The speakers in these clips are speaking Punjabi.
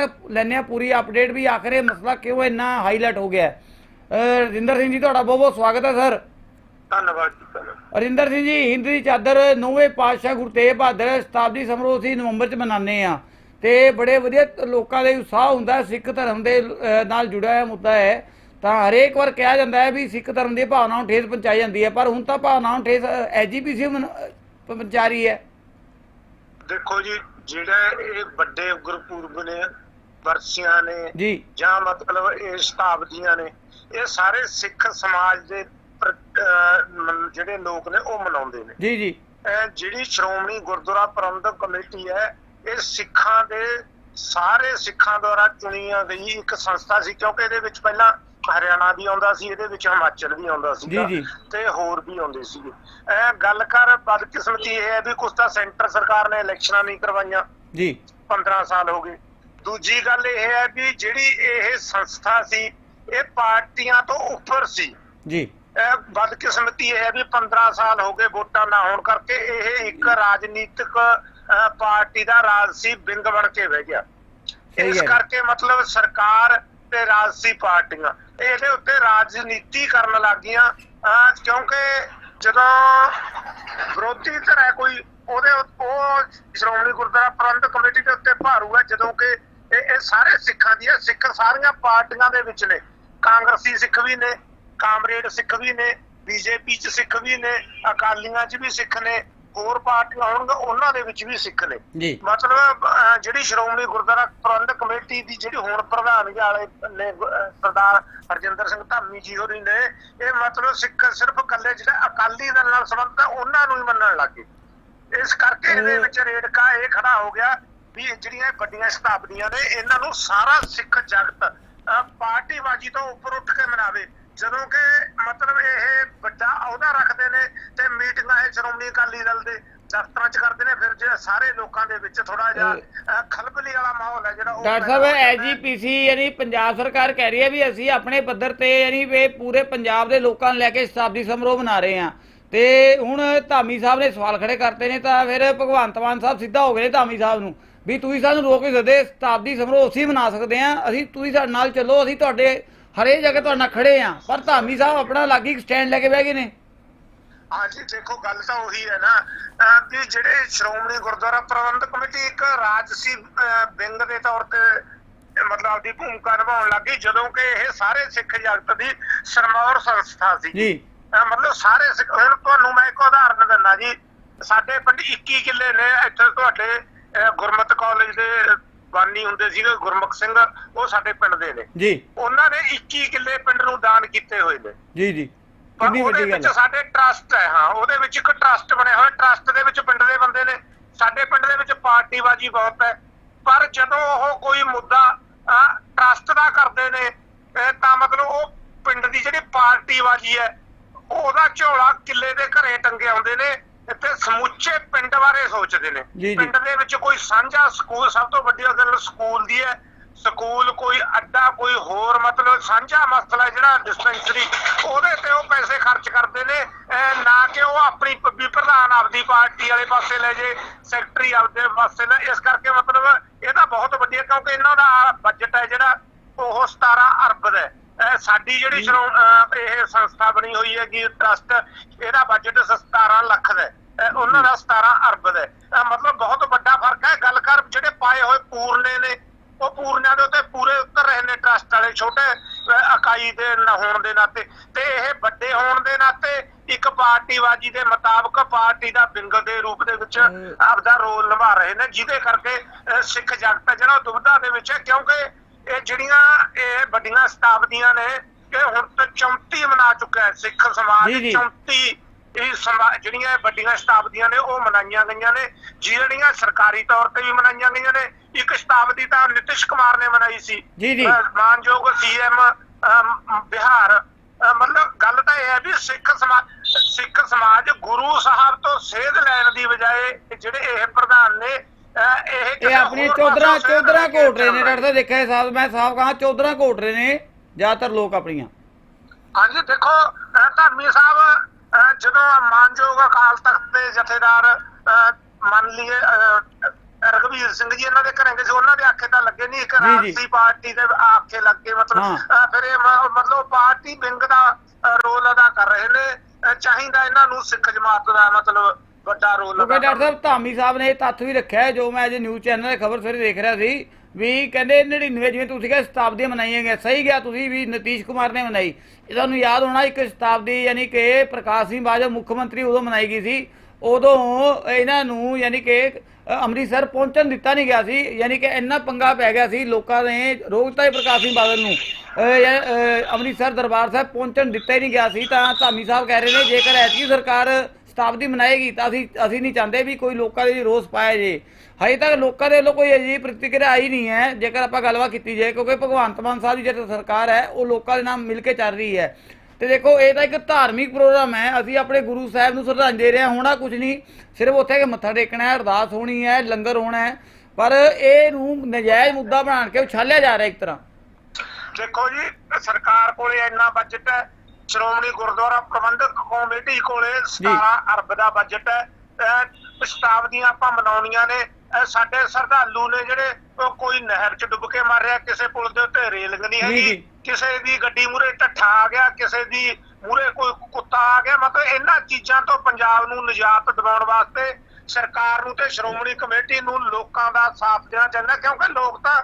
ਨਾਲ ਲੈਂਦੇ ਹਾਂ ਪੂਰੀ ਅਪਡੇਟ ਵੀ ਆਖਰ ਇਹ ਮਸਲਾ ਕਿਉਂ ਇੰਨਾ ਹਾਈਲਾਈਟ ਹੋ ਗਿਆ ਰਜਿੰਦਰ ਸਿੰਘ ਜੀ ਤੁਹਾਡਾ ਬਹੁਤ ਬਹੁਤ ਸਵਾਗਤ ਹੈ ਸਰ। ਧੰਨਵਾਦ ਜੀ ਧੰਨਵਾਦ ਅਰਿੰਦਰ ਸਿੰਘ ਜੀ ਹਿੰਦ ਦੀ ਚਾਦਰ ਨੌਵੇਂ ਪਾਤਸ਼ਾਹ ਗੁਰੂ ਤੇਗ ਬਹਾਦਰ ਸ਼ਤਾਬਦੀ ਸਮਾਰੋਹ ਅਸੀਂ ਨਵੰਬਰ ਚ ਮਨਾਉਂਦੇ ਆ ਤੇ ਬੜੇ ਵਧੀਆ ਲੋਕਾਂ ਦੇ ਉਤਸ਼ਾਹ ਹੁੰਦਾ ਸਿੱਖ ਧਰਮ ਦੇ ਨਾਲ ਜੁੜਿਆ ਹੋਇਆ ਮੁੱਦਾ ਹੈ। ਤਾਂ ਹਰੇਕ ਵਾਰ ਕਿਹਾ ਜਾਂਦਾ ਹੈ ਵੀ ਸਿੱਖ ਧਰਮ ਦੀ ਭਾਵਨਾ ਨੂੰ ਠੇਸ ਪਹੁੰਚਾਈ ਜਾਂਦੀ ਹੈ ਪਰ ਹੁਣ ਤਾਂ ਭਾਵਨਾ ਨੂੰ ਠੇਸ ਐਜੀਪੀਸੀ ਪਹੁੰਚਾ ਰਹੀ ਹੈ। ਦੇਖੋ ਜੀ ਜਿਹੜਾ ਇਹ ਵੱਡੇ ਗੁਰਪੁਰਬ ਨੇ ਵਰਸੀਆਂ ਨੇ ਜੀ। ਮਤਲਬ ਇਹ ਸ਼ਤਾਬਦੀਆਂ ਨੇ ਇਹ ਸਾਰੇ ਸਿੱਖ ਸਮਾਜ ਦੇ ਜਿਹੜੇ ਲੋਕ ਨੇ ਉਹ ਮਨਾਉਂਦੇ ਨੇ। ਜੀ ਜੀ। ਇਹ ਜਿਹੜੀ ਸ਼੍ਰੋਮਣੀ ਗੁਰਦੁਆਰਾ ਪ੍ਰਬੰਧਕ ਕਮੇਟੀ ਹੈ ਇਹ ਸਿੱਖਾਂ ਦੇ ਸਾਰੇ ਸਿੱਖਾਂ ਦੁਆਰਾ ਚੁਣੀਆਂ ਗਈ ਇੱਕ ਸੰਸਥਾ ਸੀ ਕਿਉਂਕਿ ਇਹਦੇ ਵਿੱਚ ਪਹਿਲਾਂ ਹਰਿਆਣਾ ਵੀ ਆਉਂਦਾ ਸੀ ਇਹਦੇ ਵਿੱਚ ਹਿਮਾਚਲ ਵੀ ਆਉਂਦਾ ਸੀ ਜੀ, ਜੀ। ਤੇ ਹੋਰ ਵੀ ਆਉਂਦੇ ਸੀ ਇਹ ਗੱਲ ਕਰ ਬਦਕਿਸਮਤੀ ਇਹ ਹੈ ਵੀ ਕੁਛ ਤਾਂ ਸੈਂਟਰ ਸਰਕਾਰ ਨੇ ਇਲੈਕਸ਼ਨਾਂ ਨਹੀਂ ਕਰਵਾਈਆਂ। ਜੀ। 15 ਸਾਲ ਹੋ ਗਏ। ਦੂਜੀ ਗੱਲ ਇਹ ਹੈ ਵੀ ਜਿਹੜੀ ਇਹ ਸੰਸਥਾ ਸੀ ਇਹ ਪਾਰਟੀਆਂ ਤੋਂ ਉੱਪਰ ਸੀ। ਜੀ। ਇਹ ਬਦਕਿਸਮਤੀ ਇਹ ਹੈ ਵੀ 15 ਸਾਲ ਹੋ ਗਏ ਵੋਟਾਂ ਨਾ ਹੋਣ ਕਰਕੇ ਇਹ ਇੱਕ ਰਾਜਨੀਤਿਕ ਪਾਰਟੀ ਦਾ ਰਾਜਸੀ ਵਿੰਗ ਬਣ ਕੇ ਬਹਿ ਗਿਆ। ਇਸ। ਕਰਕੇ ਮਤਲਬ ਸਰਕਾਰ ਤੇ ਰਾਜਸੀ ਪਾਰਟੀਆਂ ਇਹਦੇ ਉੱਤੇ ਰਾਜਨੀਤੀ ਕਰਨ ਲੱਗੀਆਂ। ਕਿਉਂਕਿ ਜਦੋਂ ਵਿਰੋਧੀ ਧਿਰ ਹੈ ਕੋਈ ਉਹਦੇ ਉਹ ਸ਼੍ਰੋਮਣੀ ਗੁਰਦੁਆਰਾ ਪ੍ਰਬੰਧਕ ਕਮੇਟੀ ਦੇ ਉੱਤੇ ਭਾਰੂ ਹੈ ਜਦੋਂ ਕਿ ਇਹ ਇਹ ਸਾਰੇ ਸਿੱਖਾਂ ਦੀਆਂ ਸਿੱਖ ਸਾਰੀਆਂ ਪਾਰਟੀਆਂ ਦੇ ਵਿੱਚ ਨੇ। ਕਾਂਗਰਸੀ ਸਿੱਖ ਵੀ ਨੇ ਕਾਮਰੇਡ ਸਿੱਖ ਵੀ ਨੇ ਬੀਜੇਪੀ ਚ ਸਿੱਖ ਵੀ ਨੇ ਅਕਾਲੀਆਂ ਚ ਵੀ ਸਿੱਖ ਨੇ ਹੋਰ ਪਾਰਟੀਆਂ ਹੋਣਗੀਆਂ ਉਹਨਾਂ ਦੇ ਵਿੱਚ ਵੀ ਸਿੱਖ ਨੇ। ਮਤਲਬ ਜਿਹੜੀ ਸ਼੍ਰੋਮਣੀ ਗੁਰਦੁਆਰਾ ਪ੍ਰਬੰਧਕ ਕਮੇਟੀ ਦੀ ਜਿਹੜੀ ਹੁਣ ਪ੍ਰਧਾਨਗੀ ਵਾਲੇ ਨੇ ਸਰਦਾਰ ਹਰਜਿੰਦਰ ਸਿੰਘ ਧਾਮੀ ਜੀ ਹੋਰੀ ਨੇ ਇਹ ਮਤਲਬ ਸਿੱਖ ਸਿਰਫ ਇਕੱਲੇ ਜਿਹੜੇ ਅਕਾਲੀ ਦਲ ਨਾਲ ਸੰਬੰਧਿਤ ਆ ਉਹਨਾਂ ਨੂੰ ਹੀ ਮੰਨਣ ਲੱਗੇ ਇਸ ਕਰਕੇ ਇਹਦੇ ਵਿੱਚ ਰੇੜਕਾ ਇਹ ਖੜਾ ਹੋ ਗਿਆ ਵੀ ਜਿਹੜੀਆਂ ਵੱਡੀਆਂ ਸ਼ਤਾਬਦੀਆਂ ਨੇ ਇਹਨਾਂ ਨੂੰ ਸਾਰਾ ਸਿੱਖ ਜਗਤ ਪਾਰਟੀਬਾਜ਼ੀ ਤੋਂ ਉੱਪਰ ਉੱਠ ਕੇ ਮਨਾਵੇ। ਜਦੋਂ ਕਿ ਮਤਲਬ ਇਹ ਵੱਡਾ ਅਹੁਦਾ ਰੱਖਦੇ ਨੇ ਤੇ ਮੀਟਿੰਗਾਂ ਇਹ ਸ਼੍ਰੋਮਣੀ ਅਕਾਲੀ ਦਲ ਦੇ ਦਫ਼ਤਰਾਂ 'ਚ ਕਰਦੇ ਨੇ ਫਿਰ ਜੇ ਸਾਰੇ ਲੋਕਾਂ ਦੇ ਵਿੱਚ ਥੋੜਾ ਜਿਹਾ ਖਲਬਲੀ ਵਾਲਾ ਮਾਹੌਲ ਹੈ ਜਿਹੜਾ ਉਹ ਡਾਕਟਰ ਸਾਹਿਬ। ਐਜੀਪੀਸੀ ਯਾਨੀ ਪੰਜਾਬ ਸਰਕਾਰ ਕਹਿ ਰਹੀ ਹੈ ਵੀ ਅਸੀਂ ਆਪਣੇ ਪੱਧਰ ਤੇ ਯਾਨੀ ਵੀ ਪੂਰੇ ਪੰਜਾਬ ਦੇ ਲੋਕਾਂ ਨੂੰ ਲੈ ਕੇ ਸ਼ਤਾਬਦੀ ਸਮਾਰੋਹ ਮਨਾ ਰਹੇ ਹਾਂ। ਤੇ ਹੁਣ ਧਾਮੀ ਸਾਹਿਬ ਨੇ ਸਵਾਲ ਖੜੇ ਕਰਤੇ ਨੇ ਤਾਂ ਫਿਰ ਭਗਵੰਤ ਮਾਨ ਸਾਹਿਬ ਸਿੱਧਾ ਹੋ ਗਏ ਧਾਮੀ ਸਾਹਿਬ ਨੂੰ। ਵੀ ਤੁਸੀਂ ਸਾਨੂੰ ਰੋਕ ਨਹੀਂ ਸਕਦੇ ਸ਼ਤਾਬਦੀ ਸਮਾਰੋਹ ਅਸੀਂ ਮਨਾ ਸਕਦੇ ਹਾਂ। ਅਸੀਂ ਤੁਸੀਂ ਸਾਡੇ ਨਾਲ ਚੱਲੋ ਅਸੀਂ ਤੁਹਾਡੇ ਹਰੇ ਜਗ੍ਹਾ ਤੁਹਾਡੇ ਨਾਲ ਖੜੇ ਹਾਂ। ਪਰ ਧਾਮੀ ਸਾਹਿਬ ਆਪਣਾ ਅਲੱਗ ਹੀ ਸਟੈਂਡ ਲੈ ਕੇ ਬਹਿ ਗਏ ਨੇ। ਹਾਂਜੀ ਦੇਖੋ ਗੱਲ ਤਾਂ ਉਹੀ ਹੈ ਨਾ। ਵੀ ਜਿਹੜੇ ਸ਼੍ਰੋਮਣੀ ਗੁਰਦੁਆਰਾ ਪ੍ਰਬੰਧਕ ਕਮੇਟੀ ਇੱਕ ਰਾਜਸੀ ਵਿੰਗ ਦੇ ਤੌਰ ਤੇ ਮਤਲਬ ਆਪਦੀ ਭੂਮਿਕਾ ਨਿਭਾਉਣ ਲੱਗੀ ਜਦੋਂ ਕਿ ਇਹ ਸਾਰੇ ਸਿੱਖ ਜਗਤ ਦੀ ਸਰਮੌਰ ਸੰਸਥਾ ਸੀ। ਜੀ। ਮਤਲਬ ਸਾਰੇ ਸਿੱਖ ਹੁਣ ਤੁਹਾਨੂੰ ਮੈਂ ਇੱਕ ਉਦਾਹਰਨ ਦਿੰਦਾ ਜੀ। ਸਾਡੇ ਪਿੰਡ 21 ਕਿੱਲੇ ਨੇ ਇੱਥੇ ਤੁਹਾਡੇ ਗੁਰਮਤਿ ਕਾਲਜ ਦੇ ਬਾਨੀ ਹੁੰਦੇ ਸੀਗੇ ਗੁਰਮੁਖ ਸਿੰਘ ਉਹ ਸਾਡੇ ਪਿੰਡ ਦੇ ਨੇ। ਜੀ। ਉਹਨਾਂ ਨੇ 21 ਕਿੱਲੇ ਪਿੰਡ ਨੂੰ ਦਾਨ ਕੀਤੇ ਹੋਏ ਨੇ। ਜੀ ਜੀ। ਕਿੰਨੀ ਵੱਡੀ ਗੱਲ ਹੈ। ਸਾਡੇ ਟਰਸਟ ਹੈ ਹਾਂ ਉਹਦੇ ਵਿੱਚ ਇੱਕ ਟਰਸਟ ਬਣਿਆ ਹੋਇਆ ਟਰਸਟ ਦੇ ਵਿੱਚ ਪਿੰਡ ਦੇ ਬੰਦੇ ਨੇ। ਸਾਡੇ ਪਿੰਡ ਦੇ ਵਿੱਚ ਪਾਰਟੀਬਾਜ਼ੀ ਬਹੁਤ ਹੈ। ਪਰ ਜਦੋਂ ਉਹ ਕੋਈ ਮੁੱਦਾ ਟਰਸਟ ਦਾ ਕਰਦੇ ਨੇ ਤਾਂ ਮਤਲਬ ਉਹ ਪਿੰਡ ਦੀ ਜਿਹੜੀ ਪਾਰਟੀਬਾਜ਼ੀ ਹੈ ਉਹਦਾ ਝੋਲਾ ਕਿੱਲੇ ਦੇ ਘਰੇ ਟੰਗੇ ਆਉਂਦੇ ਨੇ। ਤੇ ਸਮੁੱਚੇ ਪਿੰਡ ਬਾਰੇ ਸੋਚਦੇ ਨੇ। ਪਿੰਡ ਦੇ ਵਿੱਚ ਕੋਈ ਸਾਂਝਾ ਸਕੂਲ ਸਭ ਤੋਂ ਵੱਡੀ ਗੱਲ ਸਕੂਲ ਦੀ ਹੈ ਸਕੂਲ ਕੋਈ ਅੱਡਾ ਕੋਈ ਹੋਰ ਮਤਲਬ ਸਾਂਝਾ ਮਸਲਾ ਜਿਹੜਾ ਡਿਸਪੈਂਸਰੀ ਉਹਦੇ ਤੇ ਉਹ ਪੈਸੇ ਖਰਚ ਕਰਦੇ ਨੇ ਨਾ ਕਿ ਉਹ ਆਪਣੀ ਵੀ ਪ੍ਰਧਾਨ ਆਪਦੀ ਪਾਰਟੀ ਵਾਲੇ ਪਾਸੇ ਲੈ ਜੇ ਸੈਕਟਰੀ ਆਪਦੇ ਪਾਸੇ ਲੈ ਇਸ ਕਰਕੇ ਮਤਲਬ ਇਹ ਤਾਂ ਬਹੁਤ ਵੱਡੀ ਹੈ ਕਿਉਂਕਿ ਇਹਨਾਂ ਦਾ ਬਜਟ ਹੈ ਜਿਹੜਾ ਉਹ 17 ਅਰਬ ਦਾ ਹੈ। ਸਾਡੀ ਜਿਹੜੀ ਇਹ ਸੰਸਥਾ ਬਣੀ ਹੋਈ ਹੈ ਕਿ ਟਰਸਟ ਇਹਦਾ ਬਜਟ 17 ਲੱਖ ਦਾ ਹੈ। ਉਹਨਾਂ ਦਾ 17 ਅਰਬ ਦਾ। ਅਹ ਮਤਲਬ ਬਹੁਤ ਵੱਡਾ ਫ਼ਰਕ ਹੈ। ਗੱਲ ਕਰ ਜਿਹੜੇ ਪਾਏ ਹੋਏ ਪੂਰਨੇ ਨੇ ਉਹ ਪੂਰਨਿਆਂ ਦੇ ਉੱਤੇ ਪੂਰੇ ਉਤਰ ਰਹੇ ਨੇ ਟਰਸਟ ਵਾਲੇ ਛੋਟੇ ਇਕਾਈ ਦੇ ਨਾ ਹੋਣ ਦੇ ਨਾਤੇ। ਤੇ ਇਹ ਵੱਡੇ ਹੋਣ ਦੇ ਨਾਤੇ ਇੱਕ ਪਾਰਟੀਬਾਜ਼ੀ ਦੇ ਮੁਤਾਬਕ ਪਾਰਟੀ ਦਾ ਵਿੰਗ ਦੇ ਰੂਪ ਦੇ ਵਿੱਚ ਆਪਦਾ ਰੋਲ ਨਿਭਾ ਰਹੇ ਨੇ ਜਿਹਦੇ ਕਰਕੇ ਸਿੱਖ ਜਗਤ ਹੈ ਜਿਹੜਾ ਦੁਬਿਧਾ ਦੇ ਵਿੱਚ ਹੈ। ਕਿਉਂਕਿ ਇਹ ਜਿਹੜੀਆਂ ਇਹ ਵੱਡੀਆਂ ਸ਼ਤਾਬਦੀਆਂ ਨੇ ਇਹ ਹੁਣ ਤੱਕ 34 ਮਨਾ ਚੁੱਕਾ ਹੈ। ਸਿੱਖ ਸਮਾਜ ਜੀ, ਜੀ। 34 ਇਹ ਸਮਾ- ਜਿਹੜੀਆਂ ਵੱਡੀਆਂ ਸ਼ਤਾਬਦੀਆਂ ਨੇ ਉਹ ਮਨਾਈਆਂ ਗਈਆਂ ਨੇ। ਜਿਹੜੀਆਂ ਸਰਕਾਰੀ ਤੌਰ ਤੇ ਵੀ ਮਨਾਈਆਂ ਗਈਆਂ ਨੇ ਇੱਕ ਸ਼ਤਾਬਦੀ ਤਾਂ ਨਿਤਿਸ਼ ਕੁਮਾਰ ਨੇ ਮਨਾਈ ਸੀ। ਜੀ, ਜੀ। ਮਾਨਯੋਗ ਸੀਐਮ ਬਿਹਾਰ। ਮਤਲਬ ਗੱਲ ਤਾਂ ਇਹ ਹੈ ਵੀ ਸਿੱਖ ਸਮਾਜ ਸਿੱਖ ਸਮਾਜ ਗੁਰੂ ਸਾਹਿਬ ਤੋਂ ਸੇਧ ਲੈਣ ਦੀ ਬਜਾਏ ਜਿਹੜੇ ਇਹ ਪ੍ਰਧਾਨ ਨੇ ਇਹ ਇਹ ਆਪਣੀ ਚੌਧਰਾ ਚੌਧਰਾ ਘੋਟ ਰਹੇ ਨੇ ਡਾਕਟਰ ਸਾਹਿਬ ਦੇਖਿਆ ਸਾਹਿਬ ਮੈਂ ਸਾਫ਼ ਕਹਾਂ ਚੌਧਰਾ ਘੋਟ ਰਹੇ ਨੇ ਜ਼ਿਆਦਾਤਰ ਲੋਕ ਆਪਣੀਆਂ। ਹਾਂਜੀ ਦੇਖੋ ਧਾਮੀ ਸਾਹਿਬ ਜਦੋਂ ਮਾਨਯੋਗ ਅਕਾਲ ਤਖਤ ਦੇ ਜਥੇਦਾਰ ਮੰਨ ਲਈਏ ਅਹ ਰਘਵੀਰ ਸਿੰਘ ਜੀ ਇਹਨਾਂ ਦੇ ਘਰੇ ਗਏ ਸੀ ਉਹਨਾਂ ਦੇ ਆਖੇ ਤਾਂ ਲੱਗੇ ਨਹੀਂ ਇੱਕ। ਰਾਜਸੀ ਪਾਰਟੀ ਦੇ ਆਖੇ ਲੱਗੇ ਮਤਲਬ ਫਿਰ ਇਹ ਮਤਲਬ ਪਾਰਟੀ ਵਿੰਗ ਦਾ ਰੋਲ ਅਦਾ ਕਰ ਰਹੇ ਨੇ ਚਾਹੀਦਾ ਇਹਨਾਂ ਨੂੰ ਸਿੱਖ ਜਮਾਤ ਦਾ ਮਤਲਬ ਵੱਡਾ ਰੋਲ ਕਿਉਂਕਿ ਡਾਕਟਰ। ਸਾਹਿਬ ਧਾਮੀ ਸਾਹਿਬ ਨੇ ਇਹ ਤੱਥ ਵੀ ਰੱਖਿਆ ਹੈ, ਜੋ ਮੈਂ ਅੱਜ ਨਿਊਜ਼ ਚੈਨਲ ਤੇ ਖਬਰ ਸਵੇਰੇ ਦੇਖ ਰਿਹਾ ਸੀ ਵੀ ਕਹਿੰਦੇ 99 ਜਿਵੇਂ ਤੁਸੀਂ ਕਿਹਾ ਸ਼ਤਾਬਦੀਆਂ ਮਨਾਈਆਂ ਗਈਆਂ। ਸਹੀ ਗਿਆ ਤੁਸੀਂ ਵੀ ਨਤੀਸ਼ ਕੁਮਾਰ ਨੇ ਮਨਾਈ। ਇਹ ਤੁਹਾਨੂੰ ਯਾਦ ਹੋਣਾ ਇੱਕ ਸ਼ਤਾਬਦੀ ਯਾਨੀ ਕਿ ਪ੍ਰਕਾਸ਼ ਸਿੰਘ ਬਾਦਲ ਮੁੱਖ ਮੰਤਰੀ ਉਦੋਂ ਮਨਾਈ ਗਈ ਸੀ। ਉਦੋਂ ਇਹਨਾਂ ਨੂੰ ਯਾਨੀ ਕਿ ਅੰਮ੍ਰਿਤਸਰ ਪਹੁੰਚਣ ਦਿੱਤਾ ਨਹੀਂ ਗਿਆ ਸੀ। ਯਾਨੀ ਕਿ ਇੰਨਾ ਪੰਗਾ ਪੈ ਗਿਆ ਸੀ ਲੋਕਾਂ ਨੇ ਰੋਕਤਾ ਹੀ ਪ੍ਰਕਾਸ਼ ਸਿੰਘ ਬਾਦਲ ਨੂੰ। ਅੰਮ੍ਰਿਤਸਰ ਦਰਬਾਰ ਸਾਹਿਬ ਪਹੁੰਚਣ ਦਿੱਤਾ ਹੀ ਨਹੀਂ ਗਿਆ ਸੀ। ਤਾਂ ਧਾਮੀ ਸਾਹਿਬ ਕਹਿ ਰਹੇ ਨੇ ਜੇਕਰ ਐਤਕੀ ਸਰਕਾਰ ਸ਼ਤਾਬਦੀ ਮਨਾਏਗੀ ਤਾਂ ਅਸੀਂ ਅਸੀਂ ਨਹੀਂ ਚਾਹੁੰਦੇ ਵੀ ਕੋਈ ਲੋਕਾਂ ਦੇ ਰੋਸ ਪਾਇਆ ਜੇ। ਹਜੇ ਤੱਕ ਲੋਕਾਂ ਦੇ ਵੱਲੋਂ ਕੋਈ ਅਜਿਹੀ ਪ੍ਰਤੀਕਿਰਿਆ ਆਈ ਨਹੀਂ ਹੈ, ਜੇਕਰ ਆਪਾਂ ਗੱਲਬਾਤ ਕੀਤੀ ਜਾਏ, ਕਿਉਂਕਿ ਭਗਵੰਤ ਮਾਨ ਸਾਹਿਬ ਦੀ ਜਿਹੜੀ ਸਰਕਾਰ ਹੈ, ਉਹ ਲੋਕਾਂ ਦੇ ਨਾਲ ਮਿਲ ਕੇ ਚੱਲ ਰਹੀ ਹੈ। ਤੇ ਦੇਖੋ, ਇਹ ਤਾਂ ਇੱਕ ਧਾਰਮਿਕ ਪ੍ਰੋਗਰਾਮ ਹੈ, ਅਸੀਂ ਆਪਣੇ ਗੁਰੂ ਸਾਹਿਬ ਨੂੰ ਸ਼ਰਧਾਂਜਲੀ ਦੇ ਰਹੇ ਹਾਂ, ਹੋਣਾ ਕੁਝ ਨਹੀਂ। ਸਿਰਫ ਉੱਥੇ ਕਿ ਮੱਥਾ ਟੇਕਣਾ ਹੈ, ਅਰਦਾਸ ਹੋਣੀ ਹੈ, ਲੰਗਰ ਹੋਣਾ ਹੈ, ਪਰ ਇਹ ਨੂੰ ਨਜਾਇਜ਼ ਮੁੱਦਾ ਬਣਾ ਕੇ ਉਛਾਲਿਆ ਜਾ ਰਿਹਾ ਇੱਕ ਤਰ੍ਹਾਂ। ਦੇਖੋ ਜੀ, ਸਰਕਾਰ ਕੋਲੇ ਇੰਨਾ ਬਜਟ ਹੈ ਸ਼੍ਰੋਮਣੀ ਗੁਰਦੁਆਰਾ ਪ੍ਰਬੰਧਕ ਕਮੇਟੀ ਕੋਲੇ 17 ਅਰਬ ਦਾ ਬਜਟ ਹੈ। ਸ਼ਤਾਬਦੀਆਂ ਆਪਾਂ ਮਨਾਉਣੀਆਂ ਨੇ। ਸਾਡੇ ਸ਼ਰਧਾਲੂ ਨੇ ਜਿਹੜੇ ਕੋਈ ਨਹਿਰ 'ਚ ਡੁੱਬ ਕੇ ਮਰ ਰਿਹਾ ਕਿਸੇ ਪੁਲ ਦੇ ਉੱਤੇ ਰੇਲਿੰਗ ਨਹੀਂ ਹੈਗੀ। ਕਿਸੇ ਦੀ ਗੱਡੀ ਮੂਰੇ ਢੱਠਾ ਆ ਗਿਆ ਕਿਸੇ ਦੀ ਮੂਰੇ ਕੋਈ ਕੁੱਤਾ ਆ ਗਿਆ। ਮਤਲਬ ਇਹਨਾਂ ਚੀਜ਼ਾਂ ਤੋਂ ਪੰਜਾਬ ਨੂੰ ਨਿਜਾਤ ਦਿਵਾਉਣ ਵਾਸਤੇ ਸਰਕਾਰ ਨੂੰ ਤੇ ਸ਼੍ਰੋਮਣੀ ਕਮੇਟੀ ਨੂੰ ਲੋਕਾਂ ਦਾ ਸਾਥ ਦੇਣਾ ਚਾਹੀਦਾ। ਕਿਉਂਕਿ ਲੋਕ ਤਾਂ